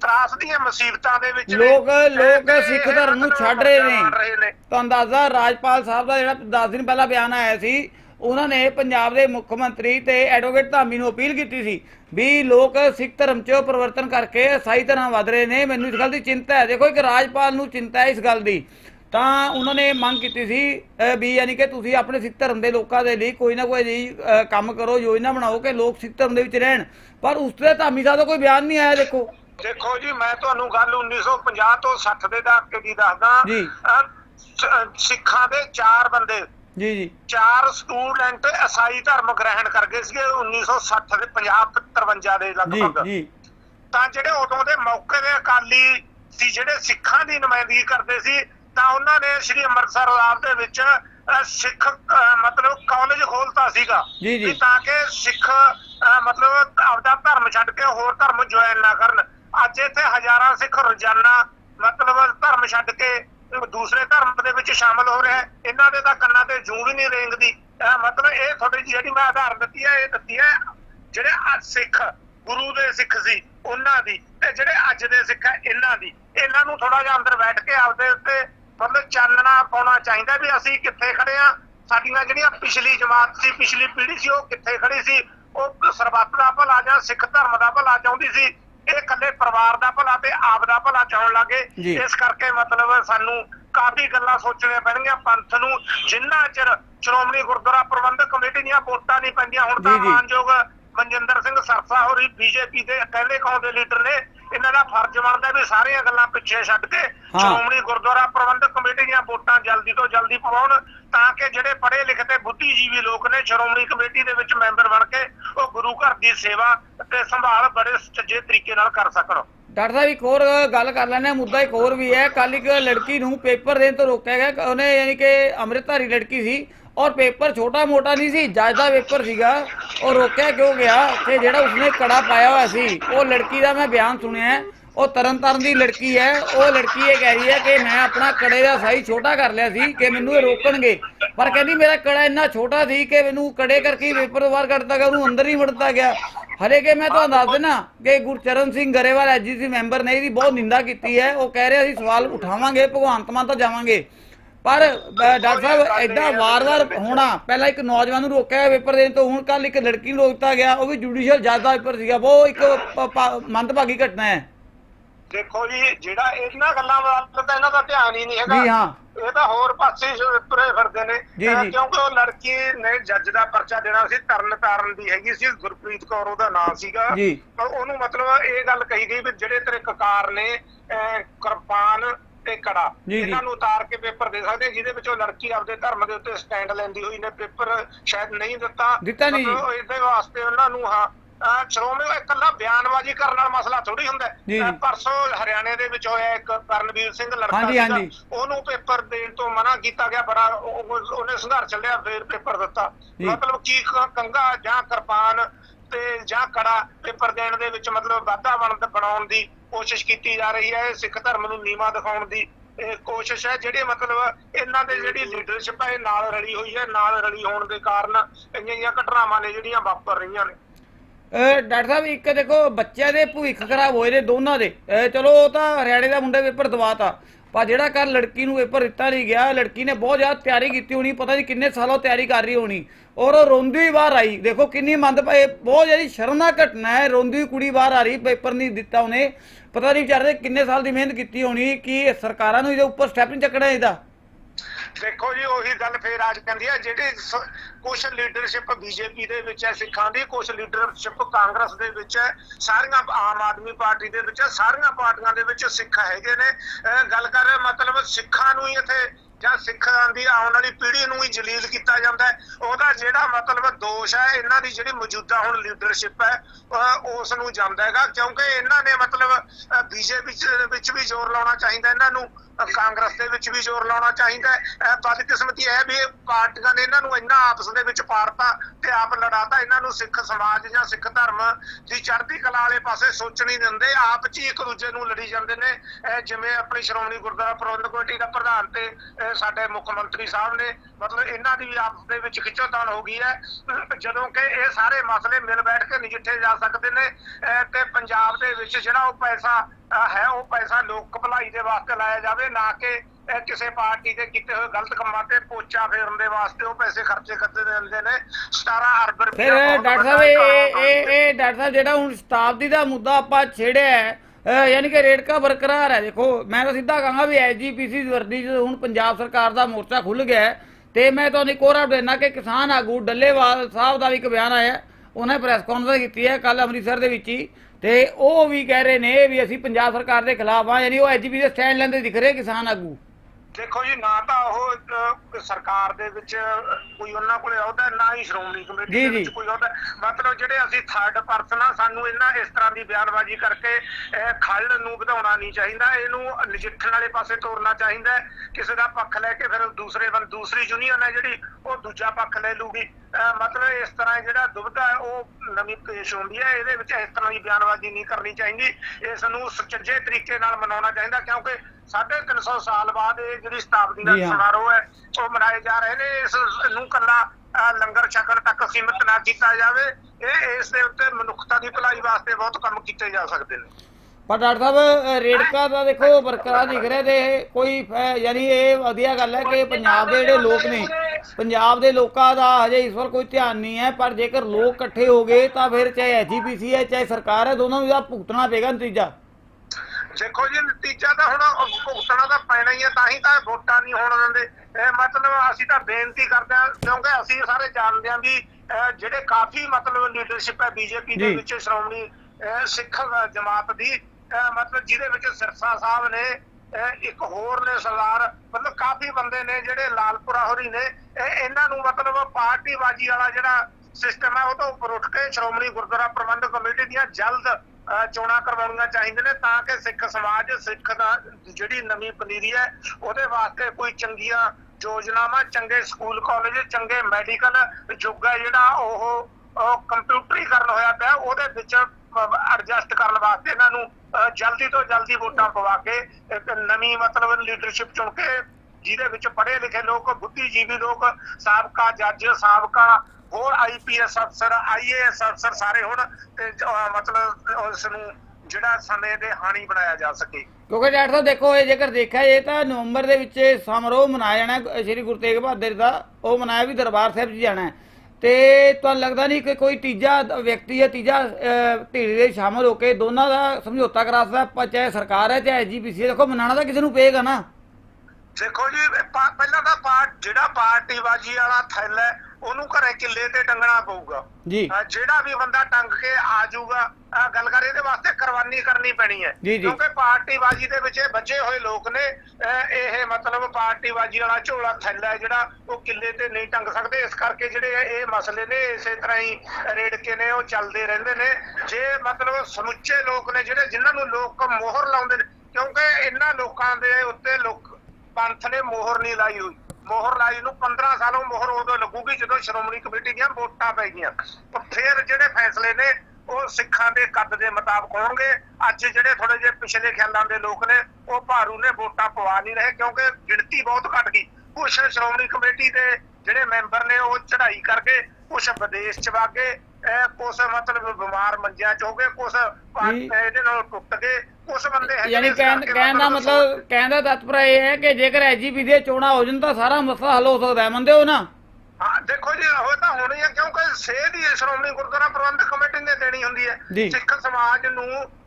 ਤਰਾਸ ਦੀਆਂ ਮੁਸੀਬਤਾਂ ਦੇ ਵਿੱਚ। ਲੋਕ- ਲੋਕ ਤੇ ਸਿੱਖ ਧਰਮ ਨੂੰ ਛੱਡ ਰਹੇ ਨੇ। ਤੁਹਾਨੂੰ ਦੱਸਦਾ ਰਾਜਪਾਲ ਸਾਹਿਬ ਦਾ ਜਿਹੜਾ 10 ਦਿਨ ਪਹਿਲਾਂ ਬਿਆਨ ਆਇਆ ਸੀ ਉਹਨਾਂ ਨੇ ਪੰਜਾਬ ਦੇ ਮੁੱਖ ਮੰਤਰੀ ਤੇ ਐਡਵੋਕੇਟ ਧਾਮੀ ਨੂੰ ਅਪੀਲ ਕੀਤੀ ਸੀ ਵੀ ਲੋਕ ਸਿੱਖ ਧਰਮ 'ਚ ਪਰਿਵਰਤਨ ਕਰਕੇ ਈਸਾਈ ਧਰਮ ਵੱਧ ਰਹੇ ਨੇ। ਮੈਨੂੰ ਇਸ ਗੱਲ ਦੀ ਚਿੰਤਾ ਹੈ। ਦੇਖੋ ਇੱਕ ਰਾਜਪਾਲ ਨੂੰ ਚਿੰਤਾ ਹੈ ਇਸ ਗੱਲ ਦੀ। ਤਾਂ ਉਹਨਾਂ ਨੇ ਮੰਗ ਕੀਤੀ ਸੀ ਵੀ ਯਾਨੀ ਕਿ ਤੁਸੀਂ ਆਪਣੇ ਸਿੱਖ ਧਰਮ ਦੇ ਲੋਕਾਂ ਦੇ ਲਈ ਕੋਈ ਨਾ ਕੋਈ ਅਹ ਕੰਮ ਕਰੋ ਯੋਜਨਾ ਬਣਾਓ ਕਿ ਲੋਕ ਸਿੱਖ ਧਰਮ ਦੇ ਵਿੱਚ ਰਹਿਣ। ਪਰ ਉਸ ਤੇ ਧਾਮੀ ਸਾਹਿਬ ਦਾ ਕੋਈ ਬਿਆਨ ਨਹੀਂ ਆਇਆ ਦੇਖੋ। ਦੇਖੋ ਜੀ ਮੈਂ ਤੁਹਾਨੂੰ ਗੱਲ 1950 ਤੋਂ 60 ਦੇ ਦਹਾਕੇ ਦੀ ਦੱਸਦਾ। ਜੀ। ਸਿੱਖਾਂ ਦੇ ਚਾਰ ਬੰਦੇ। ਜੀ ਜੀ। ਚਾਰ ਸਟੂਡੈਂਟ ਈਸਾਈ ਧਰਮ ਗ੍ਰਹਿਣ ਕਰ ਗਏ ਸੀਗੇ 1960 ਦੇ 50 53 ਦੇ ਜੀ ਲਗਭਗ। ਜੀ। ਤਾਂ ਜਿਹੜੇ ਉਦੋਂ ਦੇ ਮੌਕੇ ਦੇ ਅਕਾਲੀ ਸੀ ਜਿਹੜੇ ਸਿੱਖਾਂ ਦੀ ਨੁਮਾਇੰਦਗੀ ਕਰਦੇ ਸੀ ਤਾਂ ਉਹਨਾਂ ਨੇ ਸ੍ਰੀ ਅੰਮ੍ਰਿਤਸਰ ਸਾਹਿਬ ਦੇ ਵਿੱਚ ਸਿੱਖ ਮਤਲਬ ਕਾਲਜ ਖੋਲਤਾ ਸੀਗਾ। ਜੀ, ਜੀ। ਵੀ ਤਾਂ ਕਿ ਸਿੱਖ ਮਤਲਬ ਆਪਦਾ ਧਰਮ ਛੱਡ ਕੇ ਹੋਰ ਧਰਮ ਜੁਆਇਨ ਨਾ ਕਰਨ। ਅੱਜ ਇੱਥੇ ਹਜ਼ਾਰਾਂ ਸਿੱਖ ਰੋਜ਼ਾਨਾ ਮਤਲਬ ਧਰਮ ਛੱਡ ਕੇ ਦੂਸਰੇ ਧਰਮ ਦੇ ਵਿੱਚ ਸ਼ਾਮਲ ਹੋ ਰਿਹਾ ਇਹਨਾਂ ਦੇ ਤਾਂ ਕੰਨਾਂ ਤੇ ਜੂੰ ਵੀ ਨਹੀਂ ਰੇਂਗਦੀ। ਮਤਲਬ ਇਹ ਤੁਹਾਡੀ ਜਿਹੜੀ ਮੈਂ ਆਧਾਰ ਦਿੱਤੀ ਹੈ, ਇਹ ਦਿੱਤੀ ਹੈ, ਜਿਹੜੇ ਅੱਜ ਸਿੱਖ ਗੁਰੂ ਦੇ ਸਿੱਖ ਸੀ, ਉਹਨਾਂ ਦੀ ਤੇ ਜਿਹੜੇ ਅੱਜ ਦੇ ਸਿੱਖ ਹੈ, ਇਹਨਾਂ ਦੀ। ਇਹਨਾਂ ਨੂੰ ਥੋੜਾ ਜਿਹਾ ਅੰਦਰ ਬੈਠ ਕੇ ਆਪਦੇ ਉੱਤੇ ਮਤਲਬ ਚਾਨਣਾ ਪਾਉਣਾ ਚਾਹੀਦਾ ਵੀ ਅਸੀਂ ਕਿੱਥੇ ਖੜੇ ਆ ਸਾਡੀਆਂ ਜਿਹੜੀਆਂ ਪਿਛਲੀ ਜਮਾਤ ਸੀ, ਪਿਛਲੀ ਪੀੜ੍ਹੀ ਸੀ, ਉਹ ਕਿੱਥੇ ਖੜੀ ਸੀ? ਉਹ ਸਰਬੱਤ ਦਾ ਭਲਾ ਜਾਂ ਸਿੱਖ ਧਰਮ ਦਾ ਭਲਾ ਚਾਹੁੰਦੀ ਸੀ? ਇਹ ਇਕੱਲੇ ਪਰਿਵਾਰ ਦਾ ਭਲਾ ਤੇ ਆਪ ਦਾ ਭਲਾ ਚਾਹਣ ਲੱਗੇ। ਇਸ ਕਰਕੇ ਮਤਲਬ ਸਾਨੂੰ ਕਾਫੀ ਗੱਲਾਂ ਸੋਚਣੀਆਂ ਪੈਣਗੀਆਂ ਪੰਥ ਨੂੰ ਜਿੰਨਾ ਚਿਰ ਸ਼੍ਰੋਮਣੀ ਗੁਰਦੁਆਰਾ ਪ੍ਰਬੰਧਕ ਕਮੇਟੀ ਦੀਆਂ ਵੋਟਾਂ ਨਹੀਂ ਪੈਂਦੀਆਂ ਹੁਣ ਤਾਂ। ਮਾਨਯੋਗ ਮਨਜਿੰਦਰ ਸਿੰਘ ਸਰਸਾ ਹੋਰੀ ਬੀਜੇਪੀ ਦੇ ਕਹਿੰਦੇ ਕੌਣ ਦੇ ਲੀਡਰ ਨੇ ਇਹਨਾਂ ਦਾ ਫਰਜ਼ ਬਣਦਾ ਵੀ ਸਾਰੀਆਂ ਗੱਲਾਂ ਪਿੱਛੇ ਛੱਡ ਕੇ ਸ਼੍ਰੋਮਣੀ ਗੁਰਦੁਆਰਾ ਪ੍ਰਬੰਧਕ ਕਮੇਟੀ ਦੀਆਂ ਵੋਟਾਂ ਜਲਦੀ ਤੋਂ ਜਲਦੀ ਪਵਾਉਣ ਤਾਂ ਕਿ ਜਿਹੜੇ ਪੜ੍ਹੇ ਲਿਖੇ ਤੇ ਬੁੱਧੀਜੀਵੀ ਲੋਕ ਨੇ ਸ਼੍ਰੋਮਣੀ ਕਮੇਟੀ ਦੇ ਵਿੱਚ ਮੈਂਬਰ ਬਣ ਕੇ ਉਹ ਗੁਰੂ ਘਰ ਦੀ ਸੇਵਾ ਤੇ ਸੰਭਾਲ ਬੜੇ ਸੁਚੱਜੇ ਤਰੀਕੇ ਨਾਲ ਕਰ ਸਕਣ। ਡਾਕਟਰ ਸਾਹਿਬ ਇੱਕ ਹੋਰ ਗੱਲ ਕਰ ਲੈਣੇ ਮੁੱਦਾ ਇੱਕ ਹੋਰ ਵੀ ਹੈ। ਕੱਲ ਇੱਕ ਲੜਕੀ ਨੂੰ ਪੇਪਰ ਦੇਣ ਤੋਂ ਰੋਕਿਆ ਗਿਆ। ਉਹਨੇ ਯਾਨੀ ਕਿ ਅੰਮ੍ਰਿਤਧਾਰੀ ਲੜਕੀ ਸੀ। ਔਰ ਪੇਪਰ ਛੋਟਾ ਮੋਟਾ ਨਹੀਂ ਸੀ, ਜੱਜ ਦਾ ਪੇਪਰ ਸੀਗਾ। ਉਹ ਰੋਕਿਆ ਕਿਉਂ ਗਿਆ? ਕਿ ਜਿਹੜਾ ਉਸਨੇ ਕੜਾ ਪਾਇਆ ਹੋਇਆ ਸੀ, ਉਹ ਲੜਕੀ ਦਾ ਮੈਂ ਬਿਆਨ ਸੁਣਿਆ ਹੈ। ਉਹ ਤਰਨਤਾਰਨ ਦੀ ਲੜਕੀ ਹੈ। ਉਹ ਲੜਕੀ ਇਹ ਕਹਿ ਰਹੀ ਹੈ ਕਿ ਮੈਂ ਆਪਣਾ ਕੜੇ ਦਾ ਸਾਈਜ਼ ਛੋਟਾ ਕਰ ਲਿਆ ਸੀ ਕਿ ਮੈਨੂੰ ਇਹ ਰੋਕਣਗੇ। ਪਰ ਕਹਿੰਦੀ ਮੇਰਾ ਕੜਾ ਇੰਨਾ ਛੋਟਾ ਸੀ ਕਿ ਮੈਨੂੰ ਕੜੇ ਕਰਕੇ ਪੇਪਰ ਤੋਂ ਬਾਹਰ ਕੱਢਤਾ ਗਿਆ, ਉਹਨੂੰ ਅੰਦਰ ਹੀ ਵੜਤਾ ਗਿਆ। ਹਰੇ ਕਿ ਮੈਂ ਤੁਹਾਨੂੰ ਦੱਸ ਦੇਣਾ ਕਿ ਗੁਰਚਰਨ ਸਿੰਘ ਗਰੇਵਾਲ ਐਜੀਸੀ ਮੈਂਬਰ ਨੇ ਇਹਦੀ ਬਹੁਤ ਨਿੰਦਾ ਕੀਤੀ ਹੈ। ਉਹ ਕਹਿ ਰਿਹਾ ਅਸੀਂ ਸਵਾਲ ਉਠਾਵਾਂਗੇ, ਭਗਵੰਤ ਮਾਨ ਤਾਂ ਜਾਵਾਂਗੇ। ਪਰ ਡਾਕਟਰ ਸਾਹਿਬ ਐਡਾ ਵਾਰ-ਵਾਰ ਹੋਣਾ। ਪਹਿਲਾਂ ਇੱਕ ਨੌਜਵਾਨ ਨੂੰ ਰੋਕਿਆ ਪੇਪਰ ਦੇਣ ਤੋਂ ਹੁਣ ਕੱਲ ਇੱਕ ਲੜਕੀ ਨੂੰ ਰੋਕਤਾ ਗਿਆ। ਉਹ ਵੀ ਜੁਡੀਸ਼ੀਅਲ ਜੱਜ ਦਾ ਪੇਪਰ ਸੀਗਾ। ਉਹ ਇੱਕ ਮੰਦਭਾਗੀ ਘਟਨਾ ਹੈ। ਦੇਖੋ ਜੀ ਜਿਹੜਾ ਇਹਨਾਂ ਗੱਲਾਂ ਵੱਲ ਤਾਂ ਇਹਨਾਂ ਦਾ ਧਿਆਨ ਹੀ ਨਹੀਂ ਹੈਗਾ। ਜੀ ਹਾਂ। ਇਹ ਤਾਂ ਹੋਰ ਪਾਸੇ ਤੁਰੇ ਫਿਰਦੇ ਨੇ। ਕਿਉਂਕਿ ਉਹ ਲੜਕੀ ਨੇ ਜੱਜ ਦਾ ਪਰਚਾ ਦੇਣਾ ਸੀ। ਤਰਨ ਤਾਰਨ ਦੀ ਹੈਗੀ ਸੀ। ਗੁਰਪ੍ਰੀਤ ਕੌਰ ਉਹਦਾ ਨਾਮ ਸੀਗਾ। ਉਹਨੂੰ ਮਤਲਬ ਇਹ ਗੱਲ ਕਹੀ ਗਈ ਵੀ ਜਿਹੜੇ ਤੇਰੇ ਕਕਾਰ ਨੇ ਕਿਰਪਾਨ ਤੇ ਕੜਾ। ਇਹਨਾਂ ਨੂੰ ਉਤਾਰ ਕੇ ਪੇਪਰ ਦੇ ਸਕਦੇ ਜਿਹਦੇ ਵਿੱਚ ਉਹ ਲੜਕੀ ਆਪਦੇ ਧਰਮ ਦੇ ਉੱਤੇ ਸਟੈਂਡ ਲੈਂਦੀ ਹੋਈ ਨੇ ਪੇਪਰ ਸ਼ਾਇਦ ਨਹੀਂ ਦਿੱਤਾ। ਦਿੱਤਾ ਨਹੀਂ ਇਹਦੇ ਵਾਸਤੇ ਉਹਨਾਂ ਨੂੰ ਹਾਂ ਸ਼੍ਰੋਮਣੀ ਇਕੱਲਾ ਬਿਆਨਬਾਜ਼ੀ ਕਰਨ ਨਾਲ ਮਸਲਾ ਥੋੜੀ ਹੁੰਦਾ ਪਰਸੋਂ ਹਰਿਆਣੇ ਦੇ ਵਿੱਚ ਹੋਇਆ ਇੱਕ ਕਰਨਵੀਰ ਸਿੰਘ ਲੜਕਾ। ਉਹਨੂੰ ਪੇਪਰ ਦੇਣ ਤੋਂ ਮਨਾ ਕੀਤਾ ਗਿਆ ਬੜਾ ਉਹ- ਉਹ- ਉਹਨੇ ਸੰਘਰਸ਼ ਲਿਆ ਫਿਰ ਪੇਪਰ ਦਿੱਤਾ। ਮਤਲਬ ਕ- ਕੰਗਾ ਜਾਂ ਕਿਰਪਾਨ ਤੇ ਜਾਂ ਕੜਾ ਪੇਪਰ ਦੇਣ ਦੇ ਵਿੱਚ ਮਤਲਬ ਵਾਧਾ ਬਣਾਉਣ ਦੀ ਕੋਸ਼ਿਸ਼ ਕੀਤੀ ਜਾ ਰਹੀ ਹੈ ਸਿੱਖ ਧਰਮ ਨੂੰ ਨੀਵਾ ਦਿਖਾਉਣ ਦੀ, ਇਹ ਕੋਸ਼ਿਸ਼ ਹੈ, ਜਿਹੜੀ ਮਤਲਬ ਇਹਨਾਂ ਦੇ ਜਿਹੜੀ ਲੀਡਰਸ਼ਿਪ ਹੈ ਨਾਲ ਰਲੀ ਹੋਈ ਹੈ, ਨਾਲ ਰਲੀ ਹੋਣ ਦੇ ਕਾਰਨ ਇੰਨੀਆਂ ਘਟਨਾਵਾਂ ਨੇ ਜਿਹੜੀਆਂ ਵਾਪਰ ਰਹੀਆਂ ਨੇ। ਡਾਕਟਰ ਸਾਹਿਬ, ਇੱਕ ਦੇਖੋ, ਬੱਚਿਆਂ ਦੇ ਭਵਿੱਖ ਖਰਾਬ ਹੋਏ ਨੇ ਦੋਨਾਂ ਦੇ। ਚਲੋ, ਉਹ ਤਾਂ ਹਰਿਆਣੇ ਦਾ ਮੁੰਡਾ ਪੇਪਰ ਦਵਾਤਾ, ਪਰ ਜਿਹੜਾ ਕਰ ਲੜਕੀ ਨੂੰ ਪੇਪਰ ਦਿੱਤਾ ਨਹੀਂ ਗਿਆ, ਲੜਕੀ ਨੇ ਬਹੁਤ ਜ਼ਿਆਦਾ ਤਿਆਰੀ ਕੀਤੀ ਹੋਣੀ, ਪਤਾ ਨਹੀਂ ਕਿੰਨੇ ਸਾਲੋਂ ਤਿਆਰੀ ਕਰ ਰਹੀ ਹੋਣੀ। ਔਰ ਉਹ ਰੋਂਦੀ ਬਾਹਰ ਆਈ। ਦੇਖੋ ਕਿੰਨੀ ਮੰਦ ਇਹ ਬਹੁਤ ਜਿਹੜੀ ਸ਼ਰਮਨਾਕ ਘਟਨਾ ਹੈ। ਰੋਂਦੀ ਕੁੜੀ ਬਾਹਰ ਆ ਰਹੀ, ਪੇਪਰ ਨਹੀਂ ਦਿੱਤਾ ਉਹਨੇ। ਪਤਾ ਨਹੀਂ ਵਿਚਾਰੇ ਕਿੰਨੇ ਸਾਲ ਦੀ ਮਿਹਨਤ ਕੀਤੀ ਹੋਣੀ, ਕਿ ਸਰਕਾਰਾਂ ਨੂੰ ਇਹਦੇ ਉੱਪਰ ਸਟੈਪ ਨਹੀਂ ਚੱਕਣਾ ਇਹਦਾ। ਦੇਖੋ ਜੀ, ਉਹੀ ਗੱਲ ਫੇਰ ਅੱਜ ਕਹਿੰਦੀ ਹੈ ਜਿਹੜੇ ਕੁਝ ਲੀਡਰਸ਼ਿਪ ਬੀਜੇਪੀ ਦੇ ਵਿੱਚ ਹੈ, ਸਿੱਖਾਂ ਦੀ ਕੁਝ ਲੀਡਰਸ਼ਿਪ ਕਾਂਗਰਸ ਦੇ ਵਿੱਚ ਹੈ, ਸਾਰੀਆਂ ਆਮ ਆਦਮੀ ਪਾਰਟੀ ਦੇ ਵਿੱਚ ਹੈ, ਸਾਰੀਆਂ ਪਾਰਟੀਆਂ ਦੇ ਵਿੱਚ ਸਿੱਖ ਹੈਗੇ ਨੇ। ਗੱਲ ਕਰ ਮਤਲਬ ਸਿੱਖਾਂ ਨੂੰ ਹੀ ਇੱਥੇ ਜਾਂ ਸਿੱਖਾਂ ਦੀ ਆਉਣ ਵਾਲੀ ਪੀੜ੍ਹੀ ਨੂੰ ਹੀ ਜਲੀਲ ਕੀਤਾ ਜਾਂਦਾ ਹੈ। ਉਹਦਾ ਜਿਹੜਾ ਮਤਲਬ ਦੋਸ਼ ਹੈ, ਇਹਨਾਂ ਦੀ ਜਿਹੜੀ ਮੌਜੂਦਾ ਹੁਣ ਲੀਡਰਸ਼ਿਪ ਹੈ, ਅਹ ਉਸ ਨੂੰ ਜਾਂਦਾ ਹੈਗਾ। ਕਿਉਂਕਿ ਇਹਨਾਂ ਨੇ ਮਤਲਬ ਬੀਜੇਪੀ ਵਿੱਚ ਵੀ ਜ਼ੋਰ ਲਾਉਣਾ ਚਾਹੀਦਾ ਇਹਨਾਂ ਨੂੰ। ਕਾਂਗਰਸ ਦੇ ਵਿੱਚ ਵੀ ਜ਼ੋਰ ਲਾਉਣਾ ਚਾਹੀਦਾ ਹੈ। ਬਦਕਿਸਮਤੀ ਹੈ ਵੀ ਇਹ ਪਾਰਟੀਆਂ ਨੇ ਇਹਨਾਂ ਨੂੰ ਇੰਨਾ ਆਪਸ ਦੇ ਵਿੱਚ ਪਾੜਤਾ ਤੇ ਆਪ ਲੜਾਤਾ। ਇਹਨਾਂ ਨੂੰ ਸਿੱਖ ਸਮਾਜ ਜਾਂ ਸਿੱਖ ਧਰਮ ਦੀ ਚੜ੍ਹਦੀ ਕਲਾ ਵਾਲੇ ਪਾਸੇ ਸੋਚਣ ਦਿੰਦੇ। ਆਪ ਚ ਇੱਕ ਦੂਜੇ ਨੂੰ ਲੜੀ ਜਾਂਦੇ ਨੇ। ਜਿਵੇਂ ਆਪਣੀ ਸ਼੍ਰੋਮਣੀ ਗੁਰਦੁਆਰਾ ਪ੍ਰਬੰਧਕ ਕਮੇਟੀ ਦਾ ਪ੍ਰਧਾਨ ਤੇ ਸਾਡੇ ਮੁੱਖ ਮੰਤਰੀ ਸਾਹਿਬ ਨੇ, ਮਤਲਬ ਇਹਨਾਂ ਦੀ ਵੀ ਆਪਸ ਦੇ ਵਿੱਚ ਖਿੱਚੋਤਾਣ ਹੋ ਗਈ ਹੈ। ਜਦੋਂ ਕਿ ਇਹ ਸਾਰੇ ਮਸਲੇ ਮਿਲ ਬੈਠ ਕੇ ਨਜਿੱਠੇ ਜਾ ਸਕਦੇ ਨੇ। ਤੇ ਪੰਜਾਬ ਦੇ ਵਿੱਚ ਜਿਹੜਾ ਉਹ ਪੈਸਾ ਹੈ ਉਹ ਪੈਸਾ ਲੋਕ ਭਲਾਈ ਦੇ ਵਾਸਤੇ ਲਾਇਆ ਜਾਵੇ ਨਾ ਕਿ ਕਿਸੇ ਪਾਰਟੀ ਦੇ ਕੀਤੇ ਹੋਏ ਗਲਤ ਕੰਮਾਂ ਤੇ ਪੋਚਾ ਫੇਰਨ ਦੇ ਵਾਸਤੇ ਉਹ ਪੈਸੇ ਖਰਚੇ ਕਰਦੇ ਰਹਿੰਦੇ ਨੇ 17 ਅਰਬ ਰੁਪਏ ਫਿਰ ਡਾਕਟਰ ਸਾਹਿਬ ਇਹ ਇਹ ਇਹ ਡਾਕਟਰ ਸਾਹਿਬ ਜਿਹੜਾ ਹੁਣ ਸ਼ਤਾਬਦੀ ਦਾ ਮੁੱਦਾ ਆਪਾਂ ਛੇੜਿਆ ਹੈ ਯਾਨੀ ਕਿ ਰੇਟਕਾ ਬਰਕਰਾਰ ਹੈ ਦੇਖੋ ਮੈਂ ਤਾਂ ਸਿੱਧਾ ਕਹਾਂਗਾ ਵੀ ਐਸਜੀਪੀਸੀ ਦੀ ਵਰਦੀ 'ਚ ਹੁਣ ਪੰਜਾਬ ਸਰਕਾਰ ਦਾ ਮੋਰਚਾ ਖੁੱਲ ਗਿਆ ਤੇ ਮੈਂ ਤੁਹਾਨੂੰ ਇੱਕ ਹੋਰ ਅਪਡੇਟ ਦੇਣਾ ਕਿ ਕਿਸਾਨ ਆਗੂ ਡੱਲੇਵਾਲ ਸਾਹਿਬ ਦਾ ਵੀ ਇੱਕ ਬਿਆਨ ਆਇਆ। ਉਹਨੇ ਪ੍ਰੈਸ ਕਾਨਫਰੰਸ ਕੀਤੀ ਹੈ ਕੱਲ ਅੰਮ੍ਰਿਤਸਰ ਦੇ ਵਿੱਚ ਹੀ ਤੇ ਉਹ ਵੀ ਕਹਿ ਰਹੇ ਨੇ ਵੀ ਅਸੀਂ ਪੰਜਾਬ ਸਰਕਾਰ ਦੇ ਖਿਲਾਫ ਆ ਯਾਨੀ ਉਹ ਐਸਜੀਪੀ ਦੇ ਸਟੈਂਡ ਲੈਂਦੇ ਦਿਖ ਰਹੇ ਕਿਸਾਨ ਆਗੂ ਦੇਖੋ ਜੀ ਨਾ ਤਾਂ ਉਹ ਸਰਕਾਰ ਦੇ ਵਿੱਚ ਕੋਈ ਉਹਨਾਂ ਕੋਲੇ ਅਹੁਦਾ ਨਾ ਹੀ ਸ਼੍ਰੋਮਣੀ ਕਮੇਟੀ ਦੇ। ਵਿੱਚ ਕੋਈ ਅਹੁਦਾ ਮਤਲਬ ਜਿਹੜੇ ਅਸੀਂ ਥਰਡ ਪਰਸਨ ਆ ਸਾਨੂੰ ਇਹਨਾਂ ਇਸ ਤਰ੍ਹਾਂ ਦੀ ਬਿਆਨਬਾਜ਼ੀ ਕਰਕੇ ਖਲ ਨੂੰ ਵਧਾਉਣਾ ਨਹੀਂ ਚਾਹੀਦਾ ਇਹਨੂੰ ਨਜਿੱਠਣ ਵਾਲੇ ਪਾਸੇ ਤੋਰਨਾ ਚਾਹੀਦਾ। ਕਿਸੇ ਦਾ ਪੱਖ ਲੈ ਕੇ ਫਿਰ ਦੂਸਰੇ ਬੰਦ ਦੂਸਰੀ ਯੂਨੀਅਨ ਹੈ ਜਿਹੜੀ ਉਹ ਦੂਜਾ ਪੱਖ ਲੈ ਲੂਗੀ ਮਤਲਬ ਇਸ ਤਰ੍ਹਾਂ ਜਿਹੜਾ ਦੁਬਦਾ ਉਹ ਨਵੀਂ ਪੇਸ਼ ਹੁੰਦੀ ਹੈ। ਇਹਦੇ ਵਿੱਚ ਇਸ ਤਰ੍ਹਾਂ ਦੀ ਬਿਆਨਬਾਜ਼ੀ ਨਹੀਂ ਕਰਨੀ ਚਾਹੀਦੀ। ਇਸ ਨੂੰ ਸੁਚੱਜੇ ਤਰੀਕੇ ਨਾਲ ਮਨਾਉਣਾ ਚਾਹੀਦਾ ਕਿਉਂਕਿ 350 ਸਾਲ ਬਾਅਦ ਇਹ ਜਿਹੜੀ ਸ਼ਤਾਬਦੀ ਦਾ। ਸਮਾਰੋਹ ਹੈ ਉਹ ਮਨਾਏ ਜਾ ਰਹੇ ਨੇ। ਇਸ ਨੂੰ ਕੱਲਾ ਲੰਗਰ ਛਕਣ ਤੱਕ ਸੀਮਿਤ ਨਾ ਕੀਤਾ ਜਾਵੇ। ਇਹ ਇਸ ਦੇ ਉੱਤੇ ਮਨੁੱਖਤਾ ਦੀ ਭਲਾਈ ਵਾਸਤੇ ਬਹੁਤ ਕੰਮ ਕੀਤੇ ਜਾ ਸਕਦੇ ਨੇ। ਪਰ ਡਾਕਟਰ ਸਾਹਿਬ ਰੇੜਕਾ ਦਾ ਦੇਖੋ ਬਰਕਰਾਰ ਦਿਖ ਰਿਹਾ ਤੇ ਕੋਈ ਯਾਨੀ ਇਹ ਵਧੀਆ ਗੱਲ ਹੈ ਕਿ ਪੰਜਾਬ ਦੇ ਜਿਹੜੇ ਲੋਕ ਨੇ ਪੰਜਾਬ ਦੇ ਲੋਕਾਂ ਦਾ ਹਜੇ ਇਸ ਵਾਰ ਕੋਈ ਧਿਆਨ ਨਹੀਂ ਹੈ ਪਰ ਜੇਕਰ ਲੋਕ ਇਕੱਠੇ ਹੋ ਗਏ ਤਾਂ ਫਿਰ ਚਾਹੇ ਐਜੀਪੀਸੀ ਹੈ ਚਾਹੇ ਸਰਕਾਰ ਹੈ ਦੋਨਾਂ ਨੂੰ ਇਹਦਾ ਭੁਗਤਣਾ ਪਏਗਾ ਨਤੀਜਾ ਦੇਖੋ ਜੀ ਨਤੀਜਾ ਤਾਂ ਹੁਣ ਭੁਗਤਣਾ ਤਾਂ ਪੈਣਾ ਹੀ ਹੈ ਤਾਂ ਹੀ ਤਾਂ ਵੋਟਾਂ ਨਹੀਂ ਹੋਣ ਦਿੰਦੇ ਇਹ ਮਤਲਬ ਅਸੀਂ ਤਾਂ ਬੇਨਤੀ ਕਰਦੇ ਹਾਂ ਕਿਉਂਕਿ ਅਸੀਂ ਸਾਰੇ ਜਾਣਦੇ ਹਾਂ ਵੀ ਜਿਹੜੇ ਕਾਫੀ ਮਤਲਬ ਲੀਡਰਸ਼ਿਪ ਹੈ ਬੀਜੇਪੀ ਦੇ। ਵਿੱਚ ਸ਼੍ਰੋਮਣੀ ਸਿੱਖ ਜਮਾਤ ਦੀ ਮਤਲਬ ਜਿਹਦੇ ਵਿੱਚ ਸਿਰਸਾ ਸਾਹਿਬ ਨੇ ਇੱਕ ਹੋਰ ਨੇ ਸਰਦਾਰ, ਮਤਲਬ ਕਾਫੀ ਬੰਦੇ ਨੇ ਜਿਹੜੇ ਲਾਲਪੁਰਾ ਹੋਰੀ ਨੇ ਇਹਨਾਂ ਨੂੰ ਮਤਲਬ ਪਾਰਟੀਬਾਜ਼ੀ ਵਾਲਾ ਜਿਹੜਾ ਸਿਸਟਮ ਹੈ ਉਹ ਤੋਂ ਉੱਪਰ ਉੱਠ ਕੇ ਸ਼੍ਰੋਮਣੀ ਗੁਰਦੁਆਰਾ ਪ੍ਰਬੰਧਕ ਕਮੇਟੀ ਦੀਆਂ ਜਲਦ ਚੋਣਾਂ ਕਰਵਾਉਣੀਆਂ ਚਾਹੀਦੀਆਂ ਨੇ ਤਾਂ ਕਿ ਸਿੱਖ ਸਮਾਜ, ਸਿੱਖ ਦਾ ਜਿਹੜੀ ਨਵੀਂ ਪਨੀਰੀ ਹੈ, ਉਹਦੇ ਵਾਸਤੇ ਕੋਈ ਚੰਗੀਆਂ ਯੋਜਨਾਵਾਂ, ਚੰਗੇ ਸਕੂਲ ਕਾਲਜ ਚੰਗੇ ਮੈਡੀਕਲ ਯੁੱਗ ਹੈ ਜਿਹੜਾ ਉਹ ਕੰਪਿਊਟਰੀਕਰਨ ਹੋਇਆ ਪਿਆ, ਉਹਦੇ ਵਿੱਚ ਐਡਜਸਟ ਕਰਨ ਵਾਸਤੇ ਇਹਨਾਂ ਨੂੰ ਜਲਦੀ ਤੋਂ ਜਲਦੀ ਵੋਟਾਂ ਪਵਾ ਕੇ ਇੱਕ ਨਵੀਂ ਮਤਲਬ ਲੀਡਰਸ਼ਿਪ ਚੁਣ ਕੇ ਜਿਹਦੇ ਵਿੱਚ ਪੜ੍ਹੇ ਲਿਖੇ ਲੋਕ, ਬੁੱਧੀਜੀਵੀ ਲੋਕ, ਸਾਬਕਾ ਜੱਜ, ਸਾਬਕਾ ਹੋਰ ਆਈਪੀਐਸ ਅਫਸਰ ਆਈਏਐਸ ਅਫਸਰ ਸਾਰੇ ਹੋਣ ਤੇ ਮਤਲਬ ਉਸ ਨੂੰ ਜਿਹੜਾ ਸਮੇਂ ਦੇ ਹਾਨੀ ਬਣਾਇਆ ਜਾ ਸਕੇ। ਕਿਉਂਕਿ ਡਾਕਟਰ ਸਾਹਿਬ ਦੇਖੋ, ਇਹ ਜੇਕਰ ਦੇਖਿਆ ਜੇ ਤਾਂ ਨਵੰਬਰ ਦੇ ਵਿੱਚ ਸਮਾਰੋਹ ਮਨਾਇਆ ਜਾਣਾ, ਸ਼੍ਰੀ ਗੁਰੂ ਤੇਗ ਬਹਾਦਰ ਦਾ, ਉਹ ਮਨਾਇਆ ਵੀ ਦਰਬਾਰ ਸਾਹਿਬ 'ਚ ਜਾਣਾ ਤੇ ਤੁਹਾਨੂੰ ਲੱਗਦਾ ਨਹੀਂ ਕਿ ਕੋਈ ਤੀਜਾ ਵਿਅਕਤੀ ਜਾਂ ਤੀਜਾ ਅਹ, ਧਿਰ ਦੇ ਸ਼ਾਮਲ ਹੋ ਕੇ ਦੋਨਾਂ ਦਾ ਸਮਝੌਤਾ ਕਰਾ ਸਕਦਾ? ਚਾਹੇ ਸਰਕਾਰ ਹੈ ਚਾਹੇ ਐਜੀਪੀਸੀ ਦੇਖੋ ਮਨਾਣਾ ਤਾਂ ਕਿਸੇ ਨੂੰ ਪਏਗਾ ਨਾ। ਦੇਖੋ ਜੀ ਪਹਿਲਾਂ ਤਾਂ ਪਾਰਟ ਜਿਹੜਾ ਪਾਰਟੀਬਾਜ਼ੀ ਵਾਲਾ ਥੈਲ ਹੈ ਉਹਨੂੰ ਘਰੇ ਕਿੱਲੇ ਤੇ ਟੰਗਣਾ ਪਊਗਾ। ਜੀ। ਜਿਹੜਾ ਵੀ ਬੰਦਾ ਟੰਗ ਕੇ ਆ ਜਾਊਗਾ ਗੱਲ ਕਰ ਇਹਦੇ ਵਾਸਤੇ ਕੁਰਬਾਨੀ ਕਰਨੀ ਪੈਣੀ ਹੈ। ਕਿਉਂਕਿ ਪਾਰਟੀਬਾਜ਼ੀ ਦੇ ਵਿੱਚ ਇਹ ਬੱਚੇ ਹੋਏ ਲੋਕ ਨੇ ਇਹ ਮਤਲਬ ਪਾਰਟੀਬਾਜ਼ੀ ਵਾਲਾ ਝੋਲਾ ਥੈਲਾ ਜਿਹੜਾ ਉਹ ਕਿੱਲੇ ਤੇ ਨਹੀਂ ਟੰਗ ਸਕਦੇ। ਇਸ ਕਰਕੇ ਜਿਹੜੇ ਇਹ ਮਸਲੇ ਨੇ ਇਸੇ ਤਰ੍ਹਾਂ ਹੀ ਰੇੜਕੇ ਨੇ ਉਹ ਚੱਲਦੇ ਰਹਿੰਦੇ ਨੇ। ਜੇ ਮਤਲਬ ਸਮੁੱਚੇ ਲੋਕ ਨੇ ਜਿਹੜੇ ਜਿਨ੍ਹਾਂ ਨੂੰ ਲੋਕ ਮੋਹਰ ਲਾਉਂਦੇ ਨੇ ਕਿਉਂਕਿ ਇਹਨਾਂ ਲੋਕਾਂ ਦੇ ਉੱਤੇ ਲੋਕ ਪੰਥ ਨੇ ਮੋਹਰ ਨਹੀਂ ਲਾਈ ਹੋਈ। ਮੋਹਰ ਲਾਈ ਨੂੰ 15 ਸਾਲੋਂ ਮੋਹਰ ਉਦੋਂ ਲੱਗੂਗੀ ਜਦੋਂ ਸ਼੍ਰੋਮਣੀ ਕਮੇਟੀ ਦੀਆਂ ਵੋਟਾਂ ਪੈ ਗਈਆਂ। ਫਿਰ ਜਿਹੜੇ ਫੈਸਲੇ ਨੇ, ਉਹ ਸਿੱਖਾਂ ਦੇ ਕੱਦ ਦੇ ਮੁਤਾਬਕ ਹੋਣਗੇ। ਅੱਜ ਜਿਹੜੇ ਥੋੜੇ ਜਿਹੇ ਪਿਛਲੇ ਖਿਆਲਾਂ ਦੇ ਲੋਕ ਨੇ, ਉਹ ਭਾਰੂ ਨੇ ਵੋਟਾਂ ਪਵਾ ਨਹੀਂ ਰਹੇ ਕਿਉਂਕਿ ਗਿਣਤੀ ਬਹੁਤ ਘਟ ਗਈ। ਕੁਝ ਸ਼੍ਰੋਮਣੀ ਕਮੇਟੀ ਦੇ ਜਿਹੜੇ ਮੈਂਬਰ ਨੇ, ਉਹ ਚੜ੍ਹਾਈ ਕਰਕੇ ਕੁਝ ਵਿਦੇਸ਼ ਚ ਵਾਗੇ ਕੁਝ ਮਤਲਬ ਬਿਮਾਰ ਮੰਜਿਆਂ ਚ ਹੋ ਗਏ ਜੀ। ਇਹਦੇ ਨਾਲ ਟੁੱਟ ਗਏ ਕੁਝ ਬੰਦੇ ਯਾਨੀ ਕਹਿਣ ਦਾ ਮਤਲਬ ਕਹਿਣ ਦਾ ਤਤਪਰ ਇਹ ਹੈ ਕਿ ਜੇਕਰ ਐਜੀਪੀ ਦੀਆਂ ਚੋਣਾਂ ਹੋ ਜਾਣ ਤਾਂ ਸਾਰਾ ਮਸਲਾ ਹੱਲ ਹੋ ਸਕਦਾ ਹੈ ਮੰਨਦੇ ਹੋ ਨਾ ਹਾਂ ਦੇਖੋ ਜੀ ਉਹ ਤਾਂ ਹੋਣੀ ਹੈ ਕਿਉਂਕਿ ਸੇਧ ਹੀ ਸ਼੍ਰੋਮਣੀ ਗੁਰਦੁਆਰਾ ਪ੍ਰਬੰਧਕ ਕਮੇਟੀ ਨੇ ਦੇਣੀ ਹੁੰਦੀ। ਹੈ ਸਿੱਖ ਸਮਾਜ ਨੂੰ